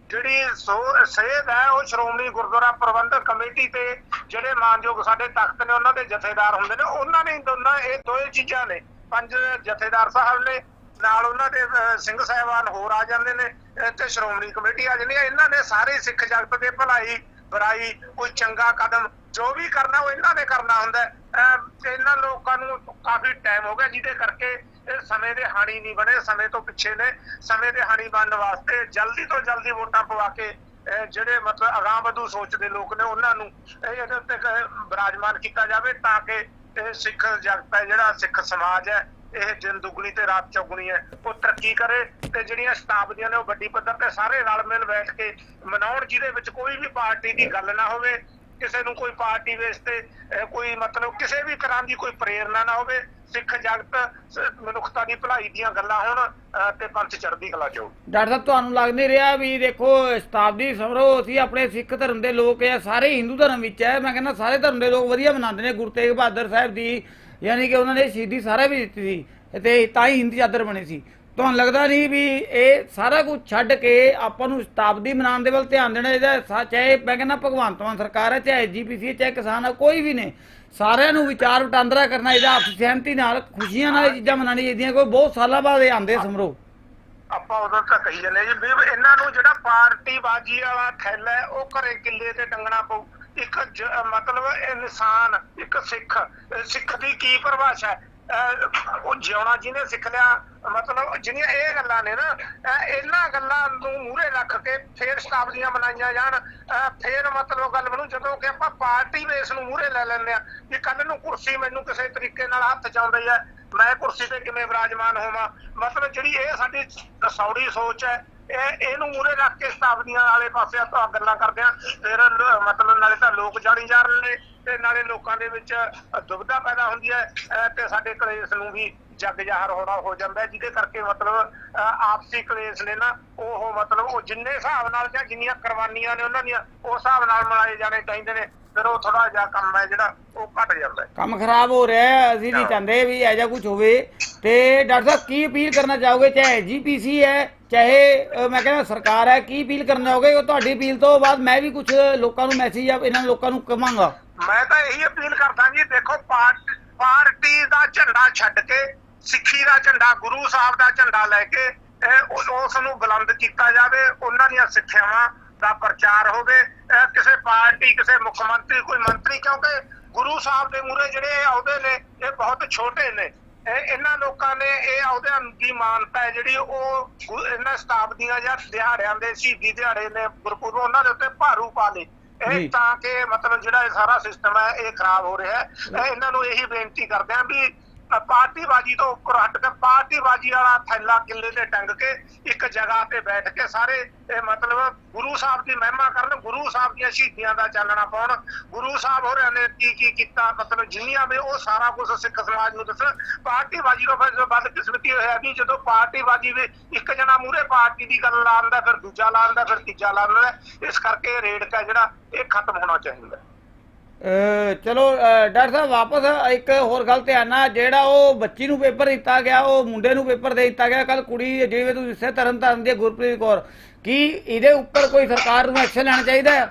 ਜਿਹੜੀ ਸੋ ਸੇਧ ਹੈ ਉਹ ਸ਼੍ਰੋਮਣੀ ਗੁਰਦੁਆਰਾ ਪ੍ਰਬੰਧਕ ਕਮੇਟੀ ਤੇ ਜਿਹੜੇ ਮਾਨਯੋਗ ਸਾਡੇ ਤਖਤ ਨੇ ਉਹਨਾਂ ਦੇ ਜਥੇਦਾਰ ਹੁੰਦੇ ਨੇ ਉਹਨਾਂ ਨੇ ਦੋਨਾਂ ਇਹ ਦੋਏ ਚੀਜ਼ਾਂ ਨੇ ਪੰਜ ਜਥੇਦਾਰ ਸਾਹਿਬ ਨੇ ਨਾਲ ਉਹਨਾਂ ਦੇ ਸਿੰਘ ਸਾਹਿਬਾਨ ਹੋਰ ਆ ਜਾਂਦੇ ਨੇ ਤੇ ਸ਼੍ਰੋਮਣੀ ਕਮੇਟੀ ਆ ਜਾਂਦੀ ਹੈ। ਇਹਨਾਂ ਨੇ ਸਾਰੇ ਸਿੱਖ ਜਗਤ ਦੇ ਭਲਾਈ, ਬੁਰਾਈ, ਕੋਈ ਚੰਗਾ ਕਦਮ ਜੋ ਵੀ ਕਰਨਾ, ਉਹ ਇਹਨਾਂ ਨੇ ਕਰਨਾ ਹੁੰਦਾ ਇਹਨਾਂ ਲੋਕਾਂ ਨੂੰ ਕਾਫੀ ਟਾਈਮ ਹੋ ਗਿਆ, ਜਿਹਦੇ ਕਰਕੇ ਇਹ ਸਮੇਂ ਦੇ ਹਾਣੀ ਨਹੀਂ ਬਣੇ, ਸਮੇਂ ਤੋਂ ਪਿੱਛੇ ਨੇ। ਸਮੇਂ ਦੇ ਹਾਣੀ ਬਣਨ ਵਾਸਤੇ ਜਲਦੀ ਤੋਂ ਜਲਦੀ ਵੋਟਾਂ ਪਵਾ ਕੇ ਜਿਹੜੇ ਮਤਲਬ ਅਗਾਂਹ ਵਧੂ ਸੋਚਦੇ ਲੋਕ ਨੇ, ਉਹਨਾਂ ਨੂੰ ਇਹਦੇ ਉੱਤੇ ਕ- ਵਿਰਾਜਮਾਨ ਕੀਤਾ ਜਾਵੇ ਤਾਂ ਕਿ ਇਹ ਸਿੱਖ ਜਗਤ ਹੈ, ਜਿਹੜਾ ਸਿੱਖ ਸਮਾਜ ਹੈ ਇਹ ਦਿਨ ਦੁਗਣੀ ਤੇ ਰਾਤ ਚੌਗਣੀ ਹੈ। ਉਹ ਤਰੱਕੀ ਕਰੇ? ਤੇ ਜਿਹੜੀਆਂ ਸ਼ਤਾਬਦੀਆਂ ਨੇ ਉਹ ਵੱਡੀ ਪੱਧਰ ਤੇ ਸਾਰੇ ਰਲ ਮਿਲ ਬੈਠ ਕੇ ਮਨਾਉਣ, ਜਿਹਦੇ ਵਿੱਚ ਕੋਈ ਵੀ ਪਾਰਟੀ ਦੀ ਗੱਲ ਨਾ ਹੋਵੇ, ਕਿਸੇ ਨੂੰ ਕੋਈ ਪਾਰਟੀ ਵੇਸ ਤੇ ਕੋਈ ਮਤਲਬ ਕਿਸੇ ਵੀ ਤਰ੍ਹਾਂ ਦੀ ਕੋਈ ਪ੍ਰੇਰਣਾ ਨਾ ਹੋਵੇ, ਸਿੱਖ ਜਗਤ ਮਨੁੱਖਤਾ ਦੀ ਭਲਾਈ ਦੀਆਂ ਗੱਲਾਂ ਹੋਣ ਤੇ ਪੰਥ ਚੜ੍ਹਦੀ ਕਲਾ ਚੋ ਡਾਕਟਰ ਸਾਹਿਬ ਤੁਹਾਨੂੰ ਲੱਗ ਨਹੀਂ ਰਿਹਾ ਵੀ ਦੇਖੋ, ਸ਼ਤਾਬਦੀ ਸਮਾਰੋਹ ਅਸੀਂ ਆਪਣੇ ਸਿੱਖ ਧਰਮ ਦੇ ਲੋਕ ਆ, ਸਾਰੇ ਹਿੰਦੂ ਧਰਮ ਵਿੱਚ ਹੈ ਮੈਂ ਕਹਿੰਦਾ ਸਾਰੇ ਧਰਮ ਦੇ ਲੋਕ ਵਧੀਆ ਮਨਾਉਂਦੇ ਨੇ, ਗੁਰੂ ਤੇਗ ਬਹਾਦਰ ਸਾਹਿਬ ਦੀ ਯਾਨੀ ਕਿ ਉਹਨਾਂ ਨੇ ਸ਼ਹੀਦੀ ਸਾਰੇ ਵੀ ਦਿੱਤੀ ਸੀ ਤੇ ਤਾਂ ਹੀ ਹਿੰਦੀ ਚਾਦਰ ਬਣੇ ਸੀ। ਤੁਹਾਨੂੰ ਲੱਗਦਾ ਨਹੀਂ ਵੀ ਇਹ ਸਾਰਾ ਕੁਝ ਛੱਡ ਕੇ ਆਪਾਂ ਨੂੰ ਸ਼ਤਾਬਦੀ ਮਨਾਉਣ ਦੇ ਵੱਲ ਧਿਆਨ ਦੇਣਾ ਚਾਹੀਦਾ? ਚਾਹੇ ਮੈਂ ਕਹਿੰਦਾ ਭਗਵੰਤ ਮਾਨ ਸਰਕਾਰ ਹੈ, ਚਾਹੇ ਜੀਪੀਸੀ ਚਾਹੇ ਕਿਸਾਨ ਹੈ, ਕੋਈ ਵੀ ਨੇ। ਸਾਰਿਆਂ ਨੂੰ ਵਿਚਾਰ ਵਟਾਂਦਰਾ ਕਰਨਾ ਚਾਹੀਦਾ, ਆਪਸੀ ਸਹਿਮਤੀ ਨਾਲ, ਖੁਸ਼ੀਆਂ ਨਾਲ ਇਹ ਚੀਜ਼ਾਂ ਮਨਾਉਣੀਆਂ ਚਾਹੀਦੀਆਂ ਕੋਈ ਬਹੁਤ ਸਾਲਾਂ ਬਾਅਦ ਇਹ ਆਉਂਦੇ ਸਮਾਰੋਹ। ਆਪਾਂ ਉਦੋਂ ਤਾਂ ਕਹੀ ਜਾਂਦੇ ਜੀ ਵੀ ਇਹਨਾਂ ਨੂੰ ਜਿਹੜਾ ਪਾਰਟੀ ਬਾਜੀ ਵਾਲਾ ਥੈਲਾ ਉਹ ਘਰੇ ਕਿੱਲੇ ਤੇ ਟੰਗਣਾ ਪਊ। ਇੱਕ ਮਤਲਬ ਇਨਸਾਨ, ਇੱਕ ਸਿੱਖ ਸਿੱਖ ਦੀ ਕੀ ਪਰਿਭਾਸ਼ਾ ਹੈ? ਉਹ ਜਿਉਣਾ ਜਿਹਨੇ ਸਿੱਖ ਲਿਆ, ਮਤਲਬ ਜਿਹੜੀਆਂ ਇਹ ਗੱਲਾਂ ਨੇ ਨਾ ਇਹਨਾਂ ਗੱਲਾਂ ਨੂੰ ਮੂਹਰੇ ਰੱਖ ਕੇ ਫੇਰ ਸ਼ਤਾਬਦੀਆਂ ਮਨਾਈਆਂ ਜਾਣ। ਫੇਰ ਮਤਲਬ ਗੱਲ ਬਣੂ, ਜਦੋਂ ਕਿ ਆਪਾਂ ਪਾਰਟੀ ਬੇਸ ਨੂੰ ਮੂਹਰੇ ਲੈ ਲੈਂਦੇ ਆ ਵੀ ਕੱਲ ਨੂੰ ਕੁਰਸੀ ਮੈਨੂੰ ਕਿਸੇ ਤਰੀਕੇ ਨਾਲ ਹੱਥ ਚ ਆਉਂਦੀ ਹੈ, ਮੈਂ ਕੁਰਸੀ ਤੇ ਕਿਵੇਂ ਵਿਰਾਜਮਾਨ ਹੋਵਾਂ? ਮਤਲਬ ਜਿਹੜੀ ਇਹ ਸਾਡੀ ਸੌੜੀ ਸੋਚ ਹੈ ਇਹ ਇਹਨੂੰ ਮੂਰੇ ਰੱਖ ਕੇ ਸ਼ਤਾਬਦੀਆਂ ਵਾਲੇ ਪਾਸੇ ਆਪਾਂ ਗੱਲਾਂ ਕਰਦੇ ਆ। ਫਿਰ ਲ- ਮਤਲਬ ਨਾਲੇ ਤਾਂ ਲੋਕ ਜਾਣੀ ਜਾ ਰਹੇ ਨੇ ਤੇ ਨਾਲੇ ਲੋਕਾਂ ਦੇ ਵਿੱਚ ਦੁਬਿਧਾ ਪੈਦਾ ਹੁੰਦੀ ਹੈ। ਅਹ ਤੇ ਸਾਡੇ ਕਲੇਸ਼ ਨੂੰ ਵੀ ਜੱਗ ਜ਼ਾਹਰ ਹੋਣਾ ਹੋ ਜਾਂਦਾ ਹੈ, ਜਿਹਦੇ ਕਰਕੇ ਮਤਲਬ ਅਹ ਆਪਸੀ ਕਲੇਸ਼ ਨੇ ਨਾ ਉਹ ਮਤਲਬ ਉਹ ਜਿੰਨੇ ਹਿਸਾਬ ਨਾਲ ਜਾਂ ਜਿੰਨੀਆਂ ਕੁਰਬਾਨੀਆਂ ਨੇ ਉਹਨਾਂ ਦੀਆਂ ਉਸ ਹਿਸਾਬ ਨਾਲ ਮਨਾਏ ਜਾਣੇ ਚਾਹੀਦੇ ਨੇ। ਫਿਰ ਉਹ ਥੋੜਾ ਜਿਹਾ ਕੰਮ ਹੈ ਜਿਹੜਾ ਉਹ ਘਟ ਜਾਂਦਾ ਹੈ। ਕੰਮ ਖਰਾਬ ਹੋ ਰਿਹਾ ਹੈ ਅਸੀਂ ਨਹੀਂ ਚਾਹੁੰਦੇ ਵੀ ਐਜਾ ਕੁਝ ਹੋਵੇ। ਤੇ ਡਾਕਟਰ ਸਾਹਿਬ, ਕੀ ਅਪੀਲ ਕਰਨਾ ਚਾਹੋਗੇ? ਚਾਹੇ ਜੀਪੀਸੀ ਹੈ, ਚਾਹੇ ਮੈਂ ਕਹਿੰਦਾ ਸਰਕਾਰ ਹੈ, ਕੀ ਅਪੀਲ ਕਰਨਾ ਚਾਹੋਗੇ? ਉਹ ਤੁਹਾਡੀ ਅਪੀਲ ਤੋਂ ਬਾਅਦ ਮੈਂ ਵੀ ਕੁਝ ਲੋਕਾਂ ਨੂੰ ਮੈਸੇਜ ਆ ਇਹਨਾਂ ਲੋਕਾਂ ਨੂੰ ਕਵਾਂਗਾ। ਮੈਂ ਤਾਂ ਇਹੀ ਅਪੀਲ ਕਰਦਾ ਜੀ, ਦੇਖੋ, ਪਾਰਟੀ ਦਾ ਝੰਡਾ ਛੱਡ ਕੇ, ਸਿੱਖੀ ਦਾ ਝੰਡਾ, ਗੁਰੂ ਸਾਹਿਬ ਦਾ ਝੰਡਾ ਲੈ ਕੇ ਉਸ- ਨੂੰ ਬੁਲੰਦ ਕੀਤਾ ਜਾਵੇ, ਉਹਨਾਂ ਦੀਆਂ ਸਿੱਖਿਆਵਾਂ ਦਾ ਪ੍ਰਚਾਰ ਹੋਵੇ ਕਿਸੇ ਪਾਰਟੀ, ਕਿਸੇ ਮੁੱਖ ਮੰਤਰੀ, ਕੋਈ ਮੰਤਰੀ, ਕਿਉਂਕਿ ਗੁਰੂ ਸਾਹਿਬ ਦੇ ਮੂਹਰੇ ਜਿਹੜੇ ਅਹੁਦੇ ਨੇ, ਇਹ ਬਹੁਤ ਛੋਟੇ ਨੇ। ਇਹਨਾਂ ਲੋਕਾਂ ਨੇ ਇਹ ਅਹੁਦਿਆਂ ਦੀ ਮਾਨਤਾ ਹੈ ਜਿਹੜੀ ਉਹ ਇਹਨਾਂ ਸ਼ਤਾਬਦੀਆਂ ਜਾਂ ਦਿਹਾੜਿਆਂ ਦੇ ਸ਼ਹੀਦੀ ਦਿਹਾੜੇ ਨੇ ਗੁਰਪੁਰਬ ਉਹਨਾਂ ਦੇ ਉੱਤੇ ਭਾਰੂ ਪਾ ਲਏ। ਇਹ ਤਾਂ ਕਿ ਮਤਲਬ ਜਿਹੜਾ ਇਹ ਸਾਰਾ ਸਿਸਟਮ ਹੈ ਇਹ ਖਰਾਬ ਹੋ ਰਿਹਾ ਹੈ ਇਹ ਇਹਨਾਂ ਨੂੰ ਇਹੀ ਬੇਨਤੀ ਕਰਦੇ ਆ ਵੀ ਪਾਰਟੀਬਾਜ਼ੀ ਤੋਂ ਉੱਪਰ ਹਟ ਕੇ ਪਾਰਟੀਬਾਜ਼ੀ ਵਾਲਾ ਥੈਲਾ ਕਿੱਲੇ ਤੇ ਟੰਗ ਕੇ ਇੱਕ ਜਗ੍ਹਾ ਤੇ ਬੈਠ ਕੇ ਸਾਰੇ, ਇਹ ਮਤਲਬ ਗੁਰੂ ਸਾਹਿਬ ਦੀ ਮਹਿਮਾ ਕਰਨ, ਗੁਰੂ ਸਾਹਿਬ ਦੀਆਂ ਸ਼ਹੀਦੀਆਂ ਦਾ ਚਾਨਣਾ ਪਾਉਣ। ਗੁਰੂ ਸਾਹਿਬ ਹੋਰਾਂ ਨੇ ਕੀ ਕੀ ਕੀਤਾ? ਮਤਲਬ ਜਿੰਨੀਆਂ ਵੀ ਉਹ ਸਾਰਾ ਕੁਝ ਸਿੱਖ ਸਮਾਜ ਨੂੰ ਦੱਸਣ। ਪਾਰਟੀਬਾਜ਼ੀ ਤੋਂ ਫਿਰ ਵੱਧ ਕਿਸਮਤੀ ਹੋਇਆ ਵੀ ਜਦੋਂ ਪਾਰਟੀਬਾਜ਼ੀ ਵੀ ਇੱਕ ਜਣਾ ਮੂਹਰੇ ਪਾਰਟੀ ਦੀ ਗੱਲ ਲਾਉਂਦਾ ਫਿਰ ਦੂਜਾ ਲਾਉਂਦਾ ਫਿਰ ਤੀਜਾ ਲਾਉਂਦਾ ਇਸ ਕਰਕੇ ਇਹ ਰੇਡ ਕਾ ਜਿਹੜਾ, ਇਹ ਖਤਮ ਹੋਣਾ ਚਾਹੀਦਾ। ਚਲੋ ਡਾਕਟਰ ਸਾਹਿਬ ਵਾਪਸ ਇੱਕ ਹੋਰ ਗੱਲ ਤੇ ਆਣਾ ਜਿਹੜਾ ਉਹ ਬੱਚੀ ਨੂੰ ਪੇਪਰ ਦਿੱਤਾ ਗਿਆ ਉਹ ਮੁੰਡੇ ਨੂੰ ਪੇਪਰ ਦੇ ਦਿੱਤਾ ਗਿਆ ਕੱਲ ਕੁੜੀ ਜਿਵੇਂ ਤੁਸੀਂ ਦੱਸਿਆ ਤਰਨ ਤਾਰਨ ਦੀ ਗੁਰਪ੍ਰੀਤ ਕੌਰ। ਕੀ ਇਹਦੇ ਉੱਪਰ ਕੋਈ ਸਰਕਾਰ ਨੂੰ ਐਕਸ਼ਨ ਲੈਣਾ ਚਾਹੀਦਾ ਹੈ?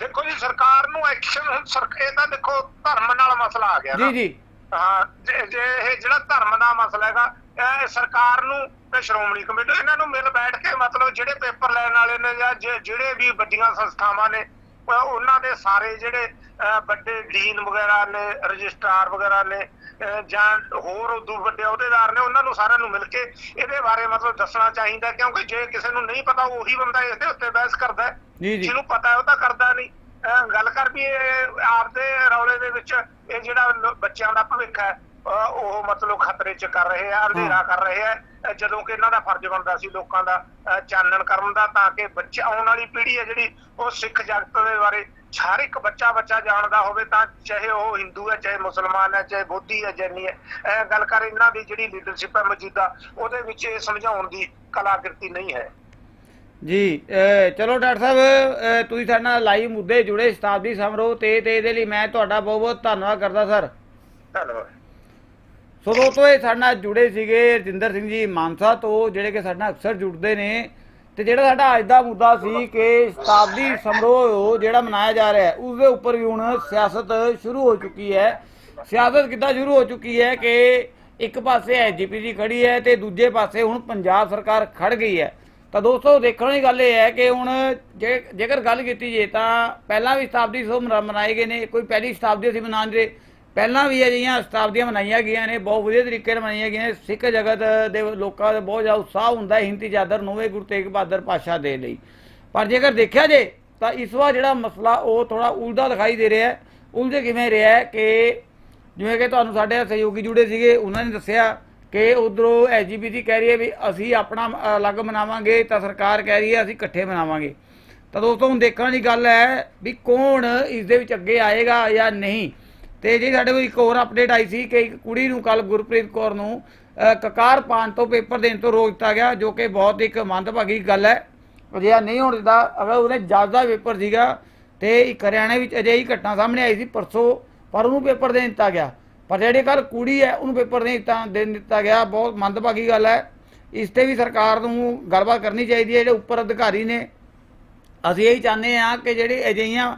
ਦੇਖੋ ਜੀ ਸਰਕਾਰ ਨੂੰ ਐਕਸ਼ਨ ਸਰਕਾਰ ਤਾਂ ਦੇਖੋ ਧਰਮ ਨਾਲ ਮਸਲਾ ਆ ਗਿਆ ਜੀ ਜੀ। ਹਾਂ ਜੇ ਜੇ ਇਹ ਜਿਹੜਾ ਧਰਮ ਦਾ ਮਸਲਾ ਹੈਗਾ ਇਹ ਸਰਕਾਰ ਨੂੰ ਤੇ ਸ਼੍ਰੋਮਣੀ ਕਮੇਟੀ ਇਹਨਾਂ ਨੂੰ ਮਿਲ ਬੈਠ ਕੇ ਮਤਲਬ ਜਿਹੜੇ ਪੇਪਰ ਲੈਣ ਵਾਲੇ ਨੇ ਜਾਂ ਜਿਹੜੇ ਵੀ ਵੱਡੀਆਂ ਸੰਸਥਾਵਾਂ ਨੇ ਉਹਨਾਂ ਦੇ ਸਾਰੇ ਜਿਹੜੇ ਵੱਡੇ ਡੀਨ ਵਗੈਰਾ ਨੇ ਰਜਿਸਟਰਾਰ ਵਗੈਰਾ ਨੇ ਜਾਂ ਹੋਰ ਉਦੋਂ ਵੱਡੇ ਅਹੁਦੇਦਾਰ ਨੇ ਉਹਨਾਂ ਨੂੰ ਸਾਰਿਆਂ ਨੂੰ ਮਿਲ ਕੇ ਇਹਦੇ ਬਾਰੇ ਮਤਲਬ ਦੱਸਣਾ ਚਾਹੀਦਾ ਕਿਉਂਕਿ ਜੇ ਕਿਸੇ ਨੂੰ ਨਹੀਂ ਪਤਾ ਉਹੀ ਬੰਦਾ ਇਹਦੇ ਉੱਤੇ ਬਹਿਸ ਕਰਦਾ ਜਿਹਨੂੰ ਪਤਾ ਹੈ ਉਹ ਤਾਂ ਕਰਦਾ ਨਹੀਂ। ਗੱਲ ਕਰ ਵੀ ਆਪਦੇ ਰੌਲੇ ਦੇ ਵਿੱਚ ਇਹ ਜਿਹੜਾ ਬੱਚਿਆਂ ਦਾ ਭਵਿੱਖ ਹੈ ਉਹ ਮਤਲਬ ਖਤਰੇ 'ਚ ਕਰ ਰਹੇ ਆ ਅੰਧੇਰਾ ਕਰ ਰਹੇ ਆ। ਜਦੋਂ ਕਿ ਇਹਨਾਂ ਦਾ ਫਰਜ਼ ਬਣਦਾ ਸੀ ਲੋਕਾਂ ਦਾ ਚਾਨਣ ਕਰਨ ਦਾ ਤਾਂ ਕਿ ਬੱਚਾ ਆਉਣ ਵਾਲੀ ਪੀੜ੍ਹੀ ਹੈ ਜਿਹੜੀ ਉਹ ਸਿੱਖ ਜਗਤ ਦੇ ਬਾਰੇ ਹਰ ਇੱਕ ਬੱਚਾ ਬੱਚਾ ਜਾਣਦਾ ਹੋਵੇ ਤਾਂ ਚਾਹੇ ਉਹ ਹਿੰਦੂ ਹੈ ਚਾਹੇ ਮੁਸਲਮਾਨ ਹੈ ਚਾਹੇ ਬੋਧੀ ਹੈ ਜੈਨੀ ਹੈ। ਇਹ ਗੱਲ ਕਰ ਇਹਨਾਂ ਦੀ ਜਿਹੜੀ ਲੀਡਰਸ਼ਿਪ ਹੈ ਮੌਜੂਦਾ ਉਹਦੇ ਵਿੱਚ ਇਹ ਸਮਝਾਉਣ ਦੀ ਕਲਾਕ੍ਰਿਤੀ ਨਹੀਂ ਹੈ। ਜੀ ਚਲੋ ਡਾਕਟਰ ਸਾਹਿਬ ਤੁਸੀਂ ਸਾਡੇ ਨਾਲ ਲਾਈਵ ਮੁੱਦੇ ਜੁੜੇ ਸ਼ਤਾਬਦੀ ਸਮਾਰੋਹ ਤੇ ਤੇ ਇਹਦੇ ਲਈ ਮੈਂ ਤੁਹਾਡਾ ਬਹੁਤ ਬਹੁਤ ਧੰਨਵਾਦ ਕਰਦਾ ਸਰ। ਧੰਨਵਾਦ। ਸੋ ਦੋਸਤੋ ਇਹ ਸਾਡੇ ਨਾਲ ਜੁੜੇ ਸੀਗੇ ਰਜਿੰਦਰ ਸਿੰਘ ਜੀ, ਮਾਨਸਾ ਤੋਂ, ਜਿਹੜੇ ਕਿ ਸਾਡੇ ਨਾਲ ਅਕਸਰ ਜੁੜਦੇ ਨੇ। ਤੇ ਜਿਹੜਾ ਸਾਡਾ ਅੱਜ ਦਾ ਮੁੱਦਾ ਸੀ ਕਿ ਸ਼ਤਾਬਦੀ ਸਮਾਰੋਹ ਜਿਹੜਾ ਮਨਾਇਆ ਜਾ ਰਿਹਾ ਹੈ, ਉਸ ਦੇ ਉੱਪਰ ਵੀ ਹੁਣ ਸਿਆਸਤ ਸ਼ੁਰੂ ਹੋ ਚੁੱਕੀ ਹੈ। ਸਿਆਸਤ ਕਿੱਦਾਂ ਸ਼ੁਰੂ ਹੋ ਚੁੱਕੀ ਹੈ ਕਿ ਇੱਕ ਪਾਸੇ ਐਜੀਪੀਜੀ ਖੜੀ ਹੈ ਤੇ ਦੂਜੇ ਪਾਸੇ ਹੁਣ ਪੰਜਾਬ ਸਰਕਾਰ ਖੜ ਗਈ ਹੈ। ਤਾਂ ਦੋਸਤੋ, ਦੇਖਣ ਵਾਲੀ ਗੱਲ ਇਹ ਹੈ ਕਿ ਹੁਣ ਜੇ ਜੇਕਰ ਗੱਲ ਕੀਤੀ ਜੇ ਤਾਂ ਪਹਿਲਾਂ ਵੀ ਸ਼ਤਾਬਦੀ ਸੋ ਮਨਾਏ ਗਏ ਨੇ, ਕੋਈ ਪਹਿਲੀ ਸ਼ਤਾਬਦੀ ਅਸੀਂ ਮਨਾਉਂਦੇ ਪਹਿਲਾਂ ਵੀ ਅਜਿਹੀਆਂ ਸ਼ਤਾਬਦੀਆਂ ਮਨਾਈਆਂ ਗਈਆਂ ਨੇ, ਬਹੁਤ ਵਧੀਆ ਤਰੀਕੇ ਨਾਲ ਮਨਾਈਆਂ ਗਈਆਂ ਨੇ। ਸਿੱਖ ਜਗਤ ਦੇ ਲੋਕਾਂ ਦਾ ਬਹੁਤ ਜ਼ਿਆਦਾ ਉਤਸ਼ਾਹ ਹੁੰਦਾ ਹੈ ਹਿੰਦੀ ਚਾਦਰ ਨੋਵੇਂ ਗੁਰੂ ਤੇਗ ਬਹਾਦਰ ਪਾਤਸ਼ਾਹ ਦੇ ਲਈ। ਪਰ ਜੇਕਰ ਦੇਖਿਆ ਜੇ, ਤਾਂ ਇਸ ਵਾਰ ਜਿਹੜਾ ਮਸਲਾ ਉਹ ਥੋੜਾ ਉਲਝਾ ਦਿਖਾਈ ਦੇ ਰਿਹਾ ਹੈ। ਉਲਝ ਕਿਵੇਂ ਰਿਹਾ ਹੈ ਕਿ ਜਿਵੇਂ ਕਿ ਤੁਹਾਨੂੰ ਸਾਡੇ ਸਹਿਯੋਗੀ ਜੁੜੇ ਸੀਗੇ, ਉਹਨਾਂ ਨੇ ਦੱਸਿਆ ਕਿ ਉਧਰੋਂ ਐਜੀਪੀਸੀ ਕਹਿ ਰਹੀ ਹੈ ਵੀ ਅਸੀਂ ਆਪਣਾ ਅਲੱਗ ਮਨਾਵਾਂਗੇ, ਤਾਂ ਸਰਕਾਰ ਕਹਿ ਰਹੀ ਹੈ ਅਸੀਂ ਇਕੱਠੇ ਮਨਾਵਾਂਗੇ। ਤਾਂ ਦੋਸਤੋ, ਹੁਣ ਦੇਖਣ ਵਾਲੀ ਗੱਲ ਹੈ ਵੀ ਕੌਣ ਇਸ ਦੇ ਵਿੱਚ ਅੱਗੇ ਆਏਗਾ ਜਾਂ ਨਹੀਂ। ਤੇ ਜੀ ਸਾਡੇ ਕੋਲ ਇੱਕ ਹੋਰ ਅਪਡੇਟ ਆਈ ਸੀ ਕਿ ਇੱਕ ਕੁੜੀ ਨੂੰ ਕੱਲ ਗੁਰਪ੍ਰੀਤ ਕੌਰ ਨੂੰ ਕਕਾਰ ਪਾਣ ਤੋਂ ਪੇਪਰ ਦੇਣ ਤੋਂ ਰੋਕ ਦਿੱਤਾ ਗਿਆ, ਜੋ ਕਿ ਬਹੁਤ ਇੱਕ ਮੰਦਭਾਗੀ ਗੱਲ ਹੈ। ਅਜਿਹਾ ਨਹੀਂ ਹੋਣ ਦਿੱਤਾ। ਅਗਰ ਉਹਨੇ ਜੱਜ ਦਾ ਪੇਪਰ ਸੀਗਾ ਤੇ ਇੱਕ ਹਰਿਆਣੇ ਵਿੱਚ ਅਜਿਹੀ ਘਟਨਾ ਸਾਹਮਣੇ ਆਈ ਸੀ ਪਰਸੋਂ, ਪਰ ਉਹਨੂੰ ਪੇਪਰ ਦੇ ਦਿੱਤਾ ਗਿਆ। ਪਰ ਜਿਹੜੀ ਕੱਲ ਕੁੜੀ ਹੈ, ਉਹਨੂੰ ਪੇਪਰ ਨਹੀਂ ਦਿੱਤਾ ਦੇਣ ਦਿੱਤਾ ਗਿਆ। ਬਹੁਤ ਮੰਦਭਾਗੀ ਗੱਲ ਹੈ। ਇਸ ਤੇ ਵੀ ਸਰਕਾਰ ਨੂੰ ਗੱਲਬਾਤ ਕਰਨੀ ਚਾਹੀਦੀ ਹੈ। ਜਿਹੜੇ ਉੱਪਰ ਅਧਿਕਾਰੀ ਨੇ, ਅਸੀਂ ਇਹੀ ਚਾਹੁੰਦੇ ਹਾਂ ਕਿ ਜਿਹੜੇ ਅਜਿਹੀਆਂ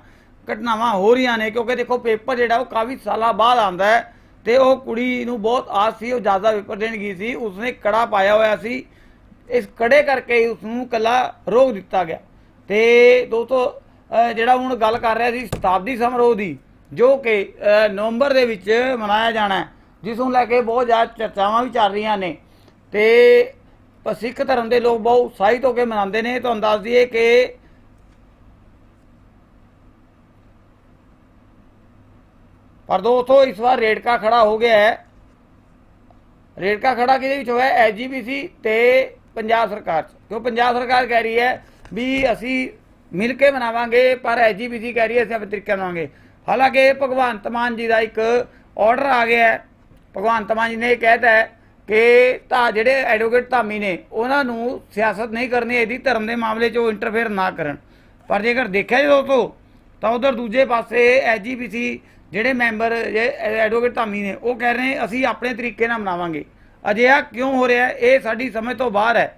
ਘਟਨਾਵਾਂ ਹੋ ਰਹੀਆਂ ਨੇ, ਕਿਉਂਕਿ ਦੇਖੋ ਪੇਪਰ ਜਿਹੜਾ ਉਹ ਕਾਫੀ ਸਾਲਾਂ ਬਾਅਦ ਆਉਂਦਾ ਹੈ ਤੇ ਉਹ ਕੁੜੀ ਨੂੰ ਬਹੁਤ ਆਸ ਸੀ, ਉਹ ਜ਼ਿਆਦਾ ਪੇਪਰ ਦੇਣ ਗਈ ਸੀ, ਉਸਨੇ ਕੜਾ ਪਾਇਆ ਹੋਇਆ ਸੀ, ਇਸ ਕੜੇ ਕਰਕੇ ਹੀ ਉਸ ਨੂੰ ਕੱਲਾ ਰੋਕ ਦਿੱਤਾ ਗਿਆ। ਤੇ ਦੋਸਤੋ ਜਿਹੜਾ ਹੁਣ ਗੱਲ ਕਰ ਰਿਹਾ ਸੀ ਸ਼ਤਾਬਦੀ ਸਮਾਰੋਹ ਦੀ, ਜੋ ਕਿ ਨਵੰਬਰ ਦੇ ਵਿੱਚ ਮਨਾਇਆ ਜਾਣਾ ਜਿਸ ਨੂੰ ਲੈ ਕੇ ਬਹੁਤ ਜ਼ਿਆਦਾ ਚਰਚਾਵਾਂ ਵੀ ਚੱਲ ਰਹੀਆਂ ਨੇ। ਤੇ ਸਿੱਖ ਧਰਮ ਦੇ ਲੋਕ ਬਹੁਤ ਉਤਸ਼ਾਹਿਤ ਹੋ ਕੇ ਮਨਾਉਂਦੇ ਨੇ, ਤੁਹਾਨੂੰ ਦੱਸ ਦਈਏ ਕਿ ਪਰ ਦੋਸਤੋ, ਇਸ ਵਾਰ ਰੇੜਕਾ ਖੜਾ ਹੋ ਗਿਆ ਹੈ। ਰੇੜਕਾ ਖੜਾ ਕਿਹਦੇ ਵਿੱਚ ਹੋਇਆ ਐਜੀਪੀਸੀ ਤੇ ਪੰਜਾਬ ਸਰਕਾਰ ਚ। ਕਿਉਂ ਪੰਜਾਬ ਸਰਕਾਰ ਕਹਿ ਰਹੀ ਹੈ ਵੀ ਅਸੀਂ ਮਿਲ ਕੇ ਮਨਾਵਾਂਗੇ, ਪਰ ਐਜੀਪੀਸੀ ਕਹਿ ਰਹੀ ਹੈ ਅਸੀਂ ਆਪਣੇ ਤਰੀਕੇ ਨਾਲ ਮਨਾਵਾਂਗੇ। ਹਾਲਾਂਕਿ ਭਗਵੰਤ ਮਾਨ ਜੀ ਦਾ ਇੱਕ ਆਰਡਰ ਆ ਗਿਆ ਹੈ। ਭਗਵੰਤ ਮਾਨ ਜੀ ਨੇ ਇਹ ਕਹਿਤਾ ਹੈ ਕਿ ਤਾਂ ਜਿਹੜੇ ਐਡਵੋਕੇਟ ਧਾਮੀ ਨੇ, ਉਹਨਾਂ ਨੂੰ ਸਿਆਸਤ ਨਹੀਂ ਕਰਨੀ, ਇਹਦੀ ਧਰਮ ਦੇ ਮਾਮਲੇ 'ਚ ਉਹ ਇੰਟਰਫੇਅਰ ਨਾ ਕਰਨ। ਪਰ ਜੇਕਰ ਦੇਖਿਆ ਜੇ ਦੋਸਤੋ, ਤਾਂ ਉਧਰ ਦੂਜੇ ਪਾਸੇ ਐਜੀਪੀਸੀ ਜਿਹੜੇ ਮੈਂਬਰ ਐਡਵੋਕੇਟ ਧਾਮੀ ਨੇ, ਉਹ ਕਹਿ ਰਹੇ ਅਸੀਂ ਆਪਣੇ ਤਰੀਕੇ ਨਾਲ ਮਨਾਵਾਂਗੇ। ਅਜਿਹਾ ਕਿਉਂ ਹੋ ਰਿਹਾ ਇਹ ਸਾਡੀ ਸਮਝ ਤੋਂ ਬਾਹਰ ਹੈ।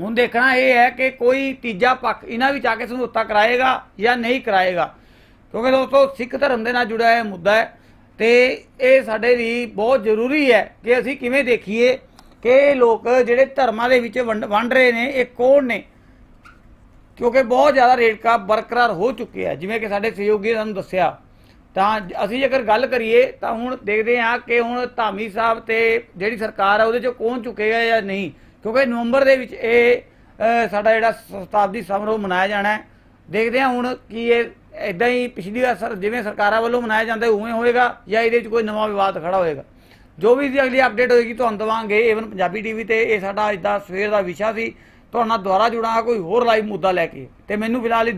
ਹੁਣ ਦੇਖਣਾ ਇਹ ਹੈ ਕਿ ਕੋਈ ਤੀਜਾ ਪੱਖ ਇਹਨਾਂ ਵਿੱਚ ਆ ਕੇ ਸਮਝੌਤਾ ਕਰਾਏਗਾ ਜਾਂ ਨਹੀਂ ਕਰਾਏਗਾ। ਕਿਉਂਕਿ ਦੋਸਤੋ, ਸਿੱਖ ਧਰਮ ਦੇ ਨਾਲ ਜੁੜਿਆ ਇਹ ਮੁੱਦਾ ਹੈ ਤੇ ਇਹ ਸਾਡੇ ਲਈ ਬਹੁਤ ਜ਼ਰੂਰੀ ਹੈ ਕਿ ਅਸੀਂ ਕਿਵੇਂ ਦੇਖੀਏ ਕਿ ਲੋਕ ਜਿਹੜੇ ਧਰਮਾਂ ਦੇ ਵਿੱਚ ਵੰਡ ਵੰਡ ਰਹੇ ਨੇ, ਇਹ ਕੌਣ ਨੇ? ਕਿਉਂਕਿ ਬਹੁਤ ਜ਼ਿਆਦਾ ਰੇਟਕਾ ਬਰਕਰਾਰ ਹੋ ਚੁੱਕੇ ਆ। ਜਿਵੇਂ ਕਿ ਸਾਡੇ ਸਹਿਯੋਗੀ ਨੇ ਸਾਨੂੰ ਦੱਸਿਆ ਤਾਂ ਅਸੀਂ ਜੇਕਰ ਗੱਲ ਕਰੀਏ ਤਾਂ ਹੁਣ ਦੇਖਦੇ ਹਾਂ ਕਿ ਹੁਣ ਧਾਮੀ ਸਾਹਿਬ ਤੇ ਜਿਹੜੀ ਸਰਕਾਰ ਆ, ਉਹਦੇ ਚੋਂ ਕੌਣ ਚੁੱਕੇਗਾ ਜਾਂ ਨਹੀਂ? ਕਿਉਂਕਿ ਨਵੰਬਰ ਦੇ ਵਿੱਚ ਇਹ ਸਾਡਾ ਜਿਹੜਾ ਸ਼ਤਾਬਦੀ ਸਮਾਰੋਹ ਮਨਾਇਆ ਜਾਣਾ ਹੈ। ਦੇਖਦੇ ਹਾਂ ਹੁਣ ਕੀ ਇਹ ਇਦਾਂ ਹੀ ਪਿਛਲੀ ਵਾਰ ਸਰ, ਜਿਵੇਂ ਸਰਕਾਰਾਂ ਵੱਲੋਂ ਮਨਾਇਆ ਜਾਂਦਾ, ਉਵੇਂ ਹੋਏਗਾ ਜਾਂ ਇਹਦੇ ਵਿੱਚ ਕੋਈ ਨਵਾਂ ਵਿਵਾਦ ਖੜਾ ਹੋਏਗਾ। ਜੋ ਵੀ ਦੀ ਅਗਲੀ ਅਪਡੇਟ ਹੋਏਗੀ, ਤੁਹਾਨੂੰ ਦਵਾਂਗੇ। ਏਵਨ ਪੰਜਾਬੀ ਟੀਵੀ ਤੇ ਇਹ ਸਾਡਾ ਅੱਜ ਸਵੇਰ ਦਾ ਵਿਸ਼ਾ ਸੀ। ਤੁਹਾਡਾ ਨਾਲ ਦੁਬਾਰਾ ਜੁੜਾਂਗਾ, ਕੋਈ ਹੋਰ ਲਾਈਵ ਮੁੱਦਾ ਲੈ ਕੇ। ਤੇ ਮੈਨੂੰ ਫਿਲਹਾਲ